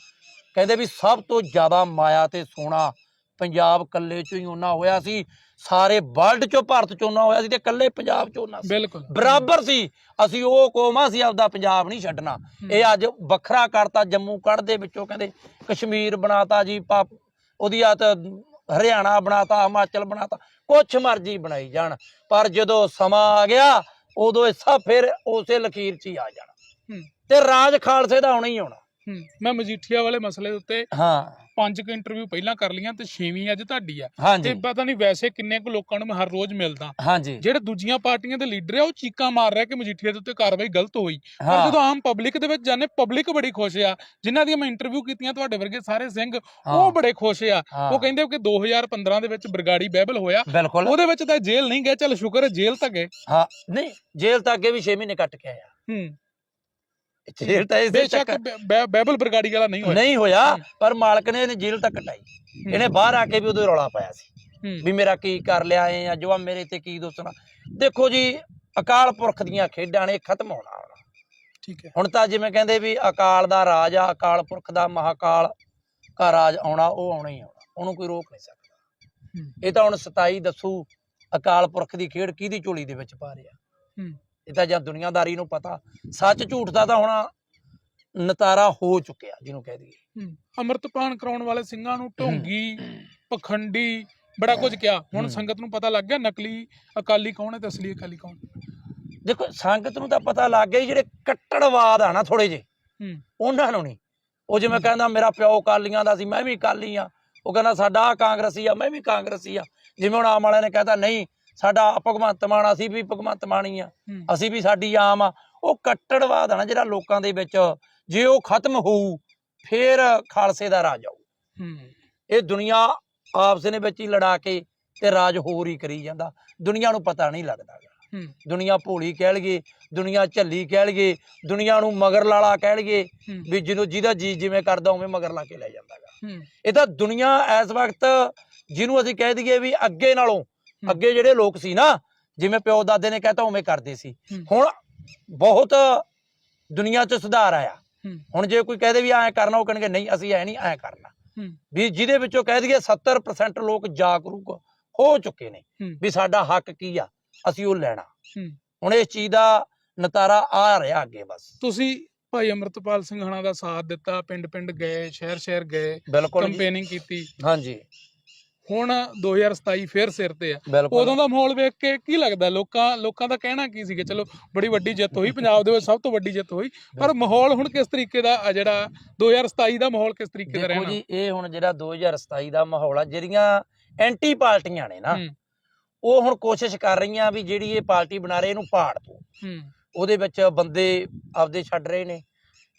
ਕਹਿੰਦੇ ਵੀ ਸਭ ਤੋਂ ਜ਼ਿਆਦਾ ਮਾਇਆ ਤੇ ਸੋਨਾ ਪੰਜਾਬ ਕੱਲੇ ਚੋਂ ਹੀ ਉਹਨਾਂ ਹੋਇਆ ਸੀ ਸਾਰੇ ਵਰਲਡ ਚੋਂ ਭਾਰਤ ਚੋਂ ਉਹਨਾਂ ਹੋਇਆ ਸੀ ਤੇ ਕੱਲੇ ਪੰਜਾਬ ਚੋਂ ਉਹਨਾਂ ਸੀ। ਬਿਲਕੁਲ। ਬਰਾਬਰ ਸੀ। ਅਸੀਂ ਉਹ ਕੌਮਾਂ ਸੀ ਆਪਦਾ ਪੰਜਾਬ ਨਹੀਂ ਛੱਡਣਾ। ਇਹ ਅੱਜ ਵੱਖਰਾ ਕਰਤਾ ਜੰਮੂ ਕੱਢ ਦੇ ਵਿੱਚੋਂ ਕਹਿੰਦੇ ਕਸ਼ਮੀਰ ਬਣਾਤਾ ਜੀ ਉਹਦੀ ਆ ਤਾਂ ਹਰਿਆਣਾ ਬਣਾਤਾ ਹਿਮਾਚਲ ਬਣਾਤਾ ਕੁਛ ਮਰਜ਼ੀ ਬਣਾਈ ਜਾਣ। ਪਰ ਜਦੋਂ ਸਮਾਂ ਆ ਗਿਆ ਉਦੋਂ ਇਹ ਸਭ ਫਿਰ ਉਸੇ ਲਕੀਰ 'ਚ ਹੀ ਆ ਜਾਣਾ। ਤੇ ਰਾਜ ਖਾਲਸੇ ਦਾ ਆਉਣਾ ਹੀ ਆਉਣਾ। ਹੂੰ। ਮੈਂ ਮਜੀਠੀਆ ਵਾਲੇ ਮਸਲੇ ਦੇ ਉੱਤੇ ਹਾਂ। ਪੰਜ ਕੁ ਇੰਟਰਵਿਊ ਪਹਿਲਾਂ ਕਰ ਲਈਆਂ ਤੇ ਛੇਵੀਂ ਅੱਜ ਤੁਹਾਡੀ ਆ। ਹਾਂਜੀ। ਤੇ ਪਤਾ ਨਹੀਂ ਵੈਸੇ ਕਿੰਨੇ ਕੁ ਲੋਕਾਂ ਨੂੰ ਮੈਂ ਹਰ ਰੋਜ਼ ਮਿਲਦਾ। ਹਾਂਜੀ। ਜਿਹੜੇ ਦੂਜੀਆਂ ਪਾਰਟੀਆਂ ਦੇ ਲੀਡਰ ਆ ਉਹ ਚੀਕਾਂ ਮਾਰ ਰਿਹਾ ਕਿ ਮਜੀਠੀਆ ਦੇ ਉੱਤੇ ਕਾਰਵਾਈ ਗਲਤ ਹੋਈ। ਪਰ ਹਾਂ। ਜਦੋਂ ਆਮ ਪਬਲਿਕ ਦੇ ਵਿੱਚ ਜਾਣੇ ਪਬਲਿਕ ਬੜੀ ਖੁਸ਼ ਆ। ਜਿਨ੍ਹਾਂ ਦੀਆਂ ਮੈਂ ਇੰਟਰਵਿਊ ਕੀਤੀਆਂ ਤੁਹਾਡੇ ਵਰਗੇ ਸਾਰੇ ਸਿੰਘ ਹਾਂ, ਉਹ ਬੜੇ ਖੁਸ਼ ਆ। ਹਾਂ, ਉਹ ਕਹਿੰਦੇ ਕਿ 2015 ਦੇ ਵਿੱਚ ਬਰਗਾੜੀ ਬਹਿਬਲ ਹੋਇਆ। ਬਿਲਕੁਲ। ਉਹਦੇ ਵਿੱਚ ਤਾਂ ਜੇਲ੍ਹ ਨਹੀਂ ਗਏ ਚੱਲ ਸ਼ੁਕਰ ਹੈ ਜੇਲ੍ਹ ਤਾਂ ਗਏ। ਹਾਂ ਨਹੀਂ ਜੇਲ੍ਹ ਤਾਂ ਅੱਗੇ ਵੀ 6 ਮਹੀਨੇ ਕੱਟ ਕੇ ਆਇਆ ਹੂੰ। ਜੇਲ੍ਹ ਤਾਂ ਇਸੇ ਬੇਸ਼ੱਕ ਚੱਕਰ ਬੈ- ਬਰਗਾੜੀ ਵਾਲਾ ਨਹੀਂ ਹੋਇਆ। ਨਹੀਂ ਹੋਇਆ। ਪਰ ਮਾਲਕ ਨੇ ਇਹਨੇ ਜੇਲ੍ਹ ਤੱਕ ਕਟਾਈ ਇਹਨੇ ਬਾਹਰ ਆ ਕੇ ਵੀ ਉਹਦੇ ਰੌਲਾ ਪਾਇਆ ਸੀ। ਵੀ ਮੇਰਾ ਕੀ ਕਰ ਲਿਆ ਏ ਆ ਜੋ ਆ ਮੇਰੇ ਤੇ ਕੀ ਦੋਸਣਾ ਦੇਖੋ ਜੀ ਅਕਾਲ ਪੁਰਖ ਦੀਆਂ ਖੇਡਾਂ ਨੇ ਖਤਮ ਹੋਣਾ। ਹੁਣ ਠੀਕ ਹੈ। ਹੁਣ ਤਾਂ ਜਿਵੇਂ ਕਹਿੰਦੇ ਵੀ ਅਕਾਲ ਦਾ ਰਾਜ ਆ ਅਕਾਲ ਪੁਰਖ ਦਾ ਮਹਾਕਾਲ ਦਾ ਰਾਜ ਆਉਣਾ ਉਹ ਆਉਣਾ ਹੀ ਆਉਣਾ। ਉਹਨੂੰ ਕੋਈ ਰੋਕ ਨਹੀਂ ਸਕਦਾ। ਹੂੰ, ਇਹ ਤਾਂ ਹੁਣ 27 ਦੱਸੂ ਅਕਾਲ ਪੁਰਖ ਦੀ ਖੇਡ ਕਿਹਦੀ ਝੋਲੀ ਦੇ ਵਿੱਚ ਪਾ ਰਿਹਾ। ਹੂੰ, ਇਹ ਤਾਂ ਜਾਂ ਦੁਨੀਆਦਾਰੀ ਨੂੰ ਪਤਾ ਸੱਚ ਝੂਠ ਦਾ ਤਾਂ ਹੁਣ ਨਤਾਰਾ ਹੋ ਚੁੱਕਿਆ ਜਿਹਨੂੰ ਕਹਿ ਦਈਏ। ਅੰਮ੍ਰਿਤਪਾਨ ਕਰਾਉਣ ਵਾਲੇ ਸਿੰਘਾਂ ਨੂੰ ਢੋਂਗੀ ਪਖੰਡੀ ਬੜਾ ਕੁਝ ਕਿਹਾ। ਹੁਣ। ਸੰਗਤ ਨੂੰ ਪਤਾ ਲੱਗ ਗਿਆ ਨਕਲੀ ਅਕਾਲੀ ਕੌਣ ਹੈ ਤੇ ਅਸਲੀ ਅਕਾਲੀ ਕੌਣ ਦੇਖੋ ਸੰਗਤ ਨੂੰ ਤਾਂ ਪਤਾ ਲੱਗ ਗਿਆ ਜਿਹੜੇ ਕੱਟੜਵਾਦ ਆ ਨਾ ਥੋੜੇ ਜੇ ਉਹਨਾਂ ਨੂੰ ਨਹੀਂ। ਉਹ ਜਿਵੇਂ ਕਹਿੰਦਾ ਮੇਰਾ ਪਿਓ ਕਾਲੀਆਂ ਦਾ ਸੀ ਮੈਂ ਵੀ ਕਾਲੀ ਆ ਉਹ ਕਹਿੰਦਾ ਸਾਡਾ ਕਾਂਗਰਸੀ ਆ ਮੈਂ ਵੀ ਕਾਂਗਰਸੀ ਆ। ਜਿਵੇਂ ਹੁਣ ਆਮ ਵਾਲਿਆਂ ਨੇ ਕਹਿਤਾ ਨਹੀਂ ਸਾਡਾ ਭਗਵੰਤ ਮਾਨ ਅਸੀਂ ਵੀ ਭਗਵੰਤ ਮਾਨੀ ਆ। ਅਸੀਂ ਵੀ ਸਾਡੀ ਆਮ ਆ। ਉਹ ਕੱਟੜਵਾਦ ਆ ਨਾ ਜਿਹੜਾ ਲੋਕਾਂ ਦੇ ਵਿੱਚ ਜੇ ਉਹ ਖਤਮ ਹੋਊ ਫੇਰ ਖਾਲਸੇ ਦਾ ਰਾਜ ਆਊ। ਇਹ ਦੁਨੀਆ ਆਪਸ ਨੇ ਵਿੱਚ ਹੀ ਲੜਾ ਕੇ ਤੇ ਰਾਜ ਹੋਰ ਹੀ ਕਰੀ ਜਾਂਦਾ। ਦੁਨੀਆ ਨੂੰ ਪਤਾ ਨਹੀਂ ਲੱਗਦਾ ਦੁਨੀਆ ਭੋਲੀ ਕਹਿ ਲਈਏ ਦੁਨੀਆ ਝੱਲੀ ਕਹਿ ਲਈਏ ਦੁਨੀਆ ਨੂੰ ਮਗਰ ਲਾਲਾ ਕਹਿ ਲਈਏ ਵੀ ਜਿਹਨੂੰ ਜਿਹਦਾ ਜੀ ਜਿਵੇਂ ਕਰਦਾ ਉਵੇਂ ਮਗਰ ਲਾ ਕੇ ਲੈ ਜਾਂਦਾ ਗਾ। ਹੂੰ। ਇਹ ਤਾਂ ਦੁਨੀਆ ਇਸ ਵਕਤ ਜਿਹਨੂੰ ਅਸੀਂ ਕਹਿ ਦਈਏ ਵੀ ਅੱਗੇ ਨਾਲੋਂ ਅੱਗੇ ਜਿਹੜੇ ਲੋਕ ਸੀ ਨਾ ਜਿਵੇਂ ਪਿਓ ਦਾਦੇ ਨੇ ਕਹਿਤਾ ਉਵੇਂ ਕਰਦੇ ਸੀ। ਹੁਣ ਬਹੁਤ ਦੁਨੀਆ 'ਚ ਸੁਧਾਰ ਆਇਆ। ਹੁਣ ਜੇ ਕੋਈ ਕਹਦੇ ਵੀ ਐਂ ਕਰਨਾ ਉਹ ਕਹਿਣਗੇ ਨਹੀਂ ਅਸੀਂ ਐ ਨਹੀਂ ਐਂ ਕਰਨਾ। ਵੀ ਜਿਹਦੇ ਵਿੱਚੋਂ ਕਹਿ ਦਈਏ 70% ਲੋਕ ਜਾਗਰੂਕ ਹੋ ਚੁੱਕੇ ਨੇ ਵੀ ਸਾਡਾ ਹੱਕ ਕੀ ਆ ਅਸੀਂ ਉਹ ਲੈਣਾ। ਹੁਣ ਇਸ ਚੀਜ਼ ਦਾ ਨਤਾਰਾ ਆ ਰਿਹਾ ਅੱਗੇ ਬਸ। ਤੁਸੀਂ ਭਾਈ ਅਮਰਤਪਾਲ ਸਿੰਘ ਹਣਾ ਦਾ ਸਾਥ ਦਿੱਤਾ ਪਿੰਡ ਪਿੰਡ ਗਏ ਸ਼ਹਿਰ ਸ਼ਹਿਰ ਗਏ। ਕੰਪੇਨਿੰਗ ਕੀਤੀ। ਹਾਂਜੀ। ਹੁਣ 2027 ਫੇਰ ਸਿਰ ਤੇ ਆ। ਉਦੋਂ ਦਾ ਮਾਹੌਲ ਵੇਖ ਕੇ ਕੀ ਲੱਗਦਾ? ਲੋਕਾਂ ਲੋਕਾਂ ਦਾ ਕਹਿਣਾ ਕੀ ਸੀਗਾ ਚਲੋ ਬੜੀ ਵੱਡੀ ਜਿੱਤ ਹੋਈ ਪੰਜਾਬ ਦੇ ਵਿੱਚ ਸਭ ਤੋਂ ਵੱਡੀ ਜਿੱਤ ਹੋਈ। ਪਰ ਮਾਹੌਲ ਹੁਣ ਕਿਸ ਤਰੀਕੇ ਦਾ ਆ ਜਿਹੜਾ 2027 ਦਾ ਮਾਹੌਲ ਕਿਸ ਤਰੀਕੇ ਦਾ ਦੇਖੋ ਰਹਿਣਾ? ਜੀ ਇਹ ਹੁਣ ਜਿਹੜਾ 2027 ਦਾ ਮਾਹੌਲ ਆ ਜਿਹੜੀਆਂ ਐਂਟੀ ਪਾਰਟੀਆਂ ਨੇ ਨਾ ਉਹ ਹੁਣ ਕੋਸ਼ਿਸ਼ ਕਰ ਰਹੀਆਂ ਵੀ ਜਿਹੜੀ ਇਹ ਪਾਰਟੀ ਬਣਾ ਰਹੇ ਇਹਨੂੰ ਪਾੜ ਦੋ। ਉਹਦੇ ਵਿੱਚ ਬੰਦੇ ਆਪਦੇ ਛੱਡ ਰਹੇ ਨੇ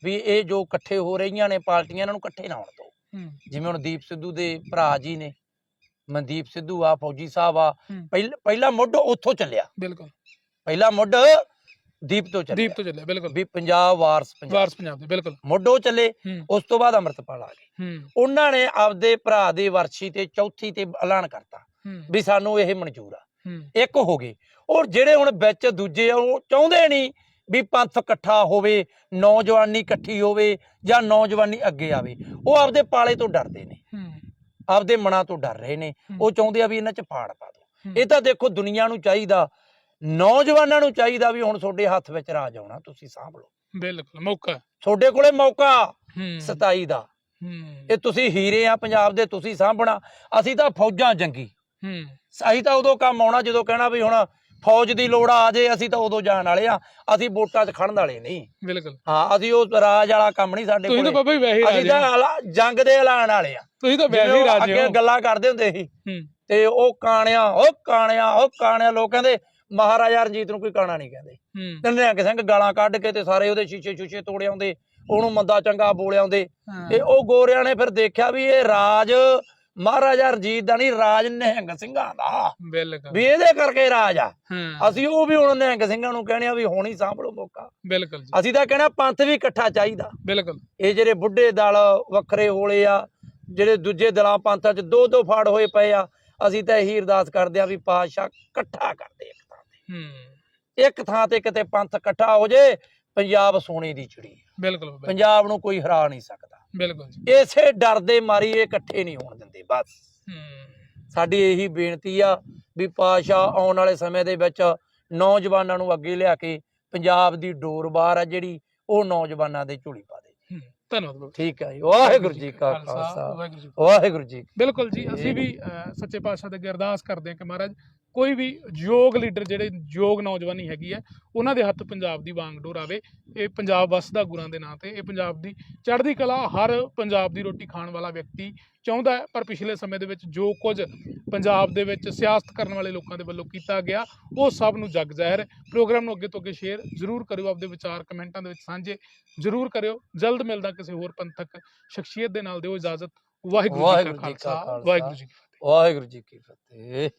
ਵੀ ਇਹ ਜੋ ਇਕੱਠੇ ਹੋ ਰਹੀਆਂ ਨੇ ਪਾਰਟੀਆਂ ਇਹਨਾਂ ਨੂੰ ਇਕੱਠੇ ਨਾ ਹੋਣ ਹੂੰ। ਜਿਵੇਂ ਹੁਣ ਦੀਪ ਸਿੱਧੂ ਦੇ ਭਰਾ ਜੀ ਨੇ ਮਨਦੀਪ ਸਿੱਧੂ ਆ ਫੌਜੀ ਸਾਹਿਬ ਆ ਹੂੰ। ਪਹਿਲ- ਪਹਿਲਾ ਮੁੱਢ ਉੱਥੋਂ ਚੱਲਿਆ। ਬਿਲਕੁਲ। ਪਹਿਲਾ ਮੁੱਢ ਦੀਪ ਤੋਂ ਚੱਲਿਆ। ਦੀਪ ਤੋਂ ਚੱਲਿਆ ਬਿਲਕੁਲ। ਵੀ ਪੰਜਾਬ ਵਾਰਸ ਪੰਜਾਬ। ਵਾਰਸ ਪੰਜਾਬ ਦੇ ਬਿਲਕੁਲ। ਮੁੱਢੋਂ ਚੱਲੇ ਹੂੰ। ਉਸ ਤੋਂ ਬਾਅਦ ਅੰਮ੍ਰਿਤਪਾਲ ਆ ਗਏ। ਹੂੰ। ਉਹਨਾਂ ਨੇ ਆਪਦੇ ਭਰਾ ਦੇ ਵਰਸ਼ੀ ਤੇ ਚੌਥੀ ਤੇ ਐਲਾਨ ਕਰਤਾ ਹੂੰ। ਵੀ ਸਾਨੂੰ ਇਹ ਮਨਜ਼ੂਰ ਆ। ਹੂੰ। ਇੱਕ ਹੋ ਗਏ। ਔਰ ਜਿਹੜੇ ਹੁਣ ਵਿੱਚ ਦੂਜੇ ਆ ਉਹ ਚਾਹੁੰਦੇ ਨਹੀਂ ਵੀ ਪੰਥ ਇਕੱਠਾ ਹੋਵੇ ਨੌਜਵਾਨੀ ਇਕੱਠੀ ਹੋਵੇ ਜਾਂ ਨੌਜਵਾਨੀ ਅੱਗੇ ਆਵੇ। ਉਹ ਆਪਦੇ ਪਾਲੇ ਤੋਂ ਡਰਦੇ ਨੇ। ਹੂੰ। ਆਪਦੇ ਮਨਾਂ ਤੋਂ ਡਰ ਰਹੇ ਨੇ। ਉਹ ਚਾਹੁੰਦੇ ਆ ਵੀ ਇਹਨਾਂ 'ਚ ਫਾੜ ਪਾ ਦਿਓ। ਇਹ ਤਾਂ ਦੇਖੋ ਦੁਨੀਆ ਨੂੰ ਚਾਹੀਦਾ ਨੌਜਵਾਨਾਂ ਨੂੰ ਚਾਹੀਦਾ ਵੀ ਹੁਣ ਤੁਹਾਡੇ ਹੱਥ ਵਿੱਚ ਰਾਜ ਆਉਣਾ ਤੁਸੀਂ ਸਾਂਭ ਲਓ। ਬਿਲਕੁਲ ਮੌਕਾ। ਤੁਹਾਡੇ ਕੋਲੇ ਮੌਕਾ ਹੂੰ। 27 ਦਾ। ਇਹ ਤੁਸੀਂ ਹੀਰੇ ਆ ਪੰਜਾਬ ਦੇ ਤੁਸੀਂ ਸਾਂਭਣਾ। ਅਸੀਂ ਤਾਂ ਫੌਜਾਂ ਜੰਗੀ। ਹੂੰ। ਅਸੀਂ ਤਾਂ ਉਦੋਂ ਕੰਮ ਆਉਣਾ ਜਦੋਂ ਕਹਿਣਾ ਵੀ ਹੁਣ ਫੌਜ ਦੀ ਲੋੜ ਆ ਜੇ ਅਸੀਂ ਤਾਂ ਉਦੋਂ ਜਾਣ ਵਾਲੇ ਆ ਅਸੀਂ ਵੋਟਾਂ 'ਚ ਖੜਨ ਵਾਲੇ ਨਹੀਂ। ਬਿਲਕੁਲ। ਹਾਂ ਅਸੀਂ ਉਹ ਰਾਜ ਵਾਲਾ ਕੰਮ ਨਹੀਂ ਸਾਡੇ ਤੁਸੀਂ ਤਾਂ ਕੋਲੇ। ਬਾਬਾ ਜੀ ਵੈਸੇ ਹੀ ਅਸੀਂ ਤਾਂ ਹੋ। ਜੰਗ ਦੇ ਐਲਾਨ ਵਾਲੇ ਆ। ਤੁਸੀਂ ਤਾਂ ਵੈਸੇ ਹੀ ਰਾਜੇ ਅੱਗੇ ਹੋ। ਗੱਲਾਂ ਕਰਦੇ ਹੁੰਦੇ ਸੀ। ਹੂੰ। ਤੇ ਉਹ ਕਾਣਿਆ ਉਹ ਕਾਣਿਆ ਉਹ ਕਾਣਿਆ ਲੋਕ ਕਹਿੰਦੇ ਮਹਾਰਾਜਾ ਰਣਜੀਤ ਨੂੰ ਕੋਈ ਕਾਣਾ ਨਹੀਂ ਕਹਿੰਦੇ। ਹੂੰ। ਤੇ ਨਿਹੰਗ ਸਿੰਘ ਗਾਲਾਂ ਕੱਢ ਕੇ ਤੇ ਸਾਰੇ ਉਹਦੇ ਸ਼ੀਸ਼ੇ ਸ਼ੂਸ਼ੇ ਤੋੜ ਆਉਂਦੇ ਉਹਨੂੰ ਮੰਦਾ ਚੰਗਾ ਬੋਲ ਆਉਂਦੇ। ਹਾਂ। ਤੇ ਉਹ ਗੋਰਿਆਂ ਨੇ ਫਿਰ ਦੇਖਿਆ ਵੀ ਇਹ ਰਾਜ ਮਹਾਰਾਜਾ ਰਣਜੀਤ ਦਾ ਨਹੀਂ ਰਾਜ ਨਿਹੰਗ ਸਿੰਘਾਂ ਦਾ। ਬਿਲਕੁਲ। ਵੀ ਇਹਦੇ ਕਰਕੇ ਰਾਜ ਆ। ਹਾਂ। ਅਸੀਂ ਉਹ ਵੀ ਹੁਣ ਨਿਹੰਗ ਸਿੰਘਾਂ ਨੂੰ ਕਹਿਣੇ ਆ ਵੀ ਹੁਣ ਹੀ ਸਾਂਭ ਲਓ ਮੌਕਾ। ਬਿਲਕੁਲ ਜੀ। ਅਸੀਂ ਤਾਂ ਕਹਿਣਾ ਪੰਥ ਵੀ ਇਕੱਠਾ ਚਾਹੀਦਾ। ਬਿਲਕੁਲ। ਇਹ ਜਿਹੜੇ ਬੁੱਢੇ ਦਲ ਵੱਖਰੇ ਹੋਲੇ ਆ ਜਿਹੜੇ ਦੂਜੇ ਦਲਾਂ ਪੰਥਾਂ 'ਚ ਦੋ ਦੋ ਫਾੜ ਹੋਏ ਪਏ ਆ ਅਸੀਂ ਤਾਂ ਇਹੀ ਅਰਦਾਸ ਕਰਦੇ ਆ ਵੀ ਪਾਤਸ਼ਾਹ ਇਕੱਠਾ ਕਰਦੇ ਇੱਕ ਥਾਂ ਹੂੰ। ਤੇ ਇੱਕ ਥਾਂ ਤੇ ਕਿਤੇ ਪੰਥ ਇਕੱਠਾ ਹੋ ਜੇ ਪੰਜਾਬ ਸੋਨੇ ਦੀ ਚਿੜੀ। ਬਿਲਕੁਲ ਪੰਜਾਬ ਨੂੰ ਕੋਈ ਹਰਾ ਨਹੀਂ ਸਕਦਾ। ਬਿਲਕੁਲ ਜੀ। ਇਸੇ ਡਰ ਦੇ ਮਾਰੀ ਇਹ ਇਕੱਠੇ ਨਹੀਂ ਹੋਣ ਦਿੰਦੇ ਬਸ। ਸਾਡੀ ਇਹੀ ਬੇਨਤੀ ਆ ਵੀ ਪਾਤਸ਼ਾਹ ਆਉਣ ਵਾਲੇ ਸਮੇਂ ਦੇ ਵਿੱਚ ਨੌਜਵਾਨਾਂ ਨੂੰ ਅੱਗੇ ਲਿਆ ਕੇ ਪੰਜਾਬ ਦੀ ਡੋਰ ਬਾਰ ਆ ਜਿਹੜੀ ਉਹ ਨੌਜਵਾਨਾਂ ਦੇ ਝੋਲੀ ਪਾ ਦੇ। ਧੰਨਵਾਦ। ਠੀਕ ਹੈ ਜੀ। ਵਾਹਿਗੁਰੂ ਜੀ ਕਾ ਖਾਲਸਾ ਵਾਹਿਗੁਰੂ ਜੀ ਬਿਲਕੁਲ ਜੀ ਅਸੀਂ ਵੀ ਸੱਚੇ ਪਾਤਸ਼ਾਹ ਦੇ ਅੱਗੇ ਅਰਦਾਸ ਕਰਦੇ ਹਾਂ ਕਿ ਮਹਾਰਾਜ ਕੋਈ ਵੀ ਯੋਗ ਲੀਡਰ ਜਿਹੜੇ ਯੋਗ ਨੌਜਵਾਨੀ ਹੈਗੀ ਹੈ ਉਹਨਾਂ ਦੇ ਹੱਥ ਪੰਜਾਬ ਦੀ ਵਾਂਗ ਡੋਰ ਆਵੇ। ਇਹ ਪੰਜਾਬ ਵਸਦਾ ਗੁਰਾਂ ਦੇ ਨਾਂ ਤੇ ਇਹ ਪੰਜਾਬ ਦੀ ਚੜ੍ਹਦੀ ਕਲਾ ਹਰ ਪੰਜਾਬ ਦੀ ਰੋਟੀ ਖਾਣ ਵਾਲਾ ਵਿਅਕਤੀ ਚਾਹੁੰਦਾ ਹੈ। ਪਰ ਪਿਛਲੇ ਸਮੇਂ ਦੇ ਵਿੱਚ ਜੋ ਕੁਝ ਪੰਜਾਬ ਦੇ ਵਿੱਚ ਸਿਆਸਤ ਕਰਨ ਵਾਲੇ ਲੋਕਾਂ ਦੇ ਵੱਲੋਂ ਕੀਤਾ ਗਿਆ ਉਹ ਸਭ ਨੂੰ ਜਗ ਜ਼ਾਹਿਰ। ਪ੍ਰੋਗਰਾਮ ਨੂੰ ਅੱਗੇ ਤੋਂ ਅੱਗੇ ਸ਼ੇਅਰ ਜ਼ਰੂਰ ਕਰਿਓ ਆਪਦੇ ਵਿਚਾਰ ਕਮੈਂਟਾਂ ਦੇ ਵਿੱਚ ਸਾਂਝੇ ਜ਼ਰੂਰ ਕਰਿਓ। ਜਲਦ ਮਿਲਦਾ ਕਿਸੇ ਹੋਰ ਪੰਥਕ ਸ਼ਖਸੀਅਤ ਦੇ ਨਾਲ ਦਿਓ ਇਜਾਜ਼ਤ। ਵਾਹਿਗੁਰੂ ਜੀ ਕਾ ਖਾਲਸਾ। ਵਾਹਿਗੁਰੂ ਜੀ ਕੀ ਫਤਿਹ। ਵਾਹਿਗੁਰੂ ਜੀ ਕੀ ਫਤਿਹ।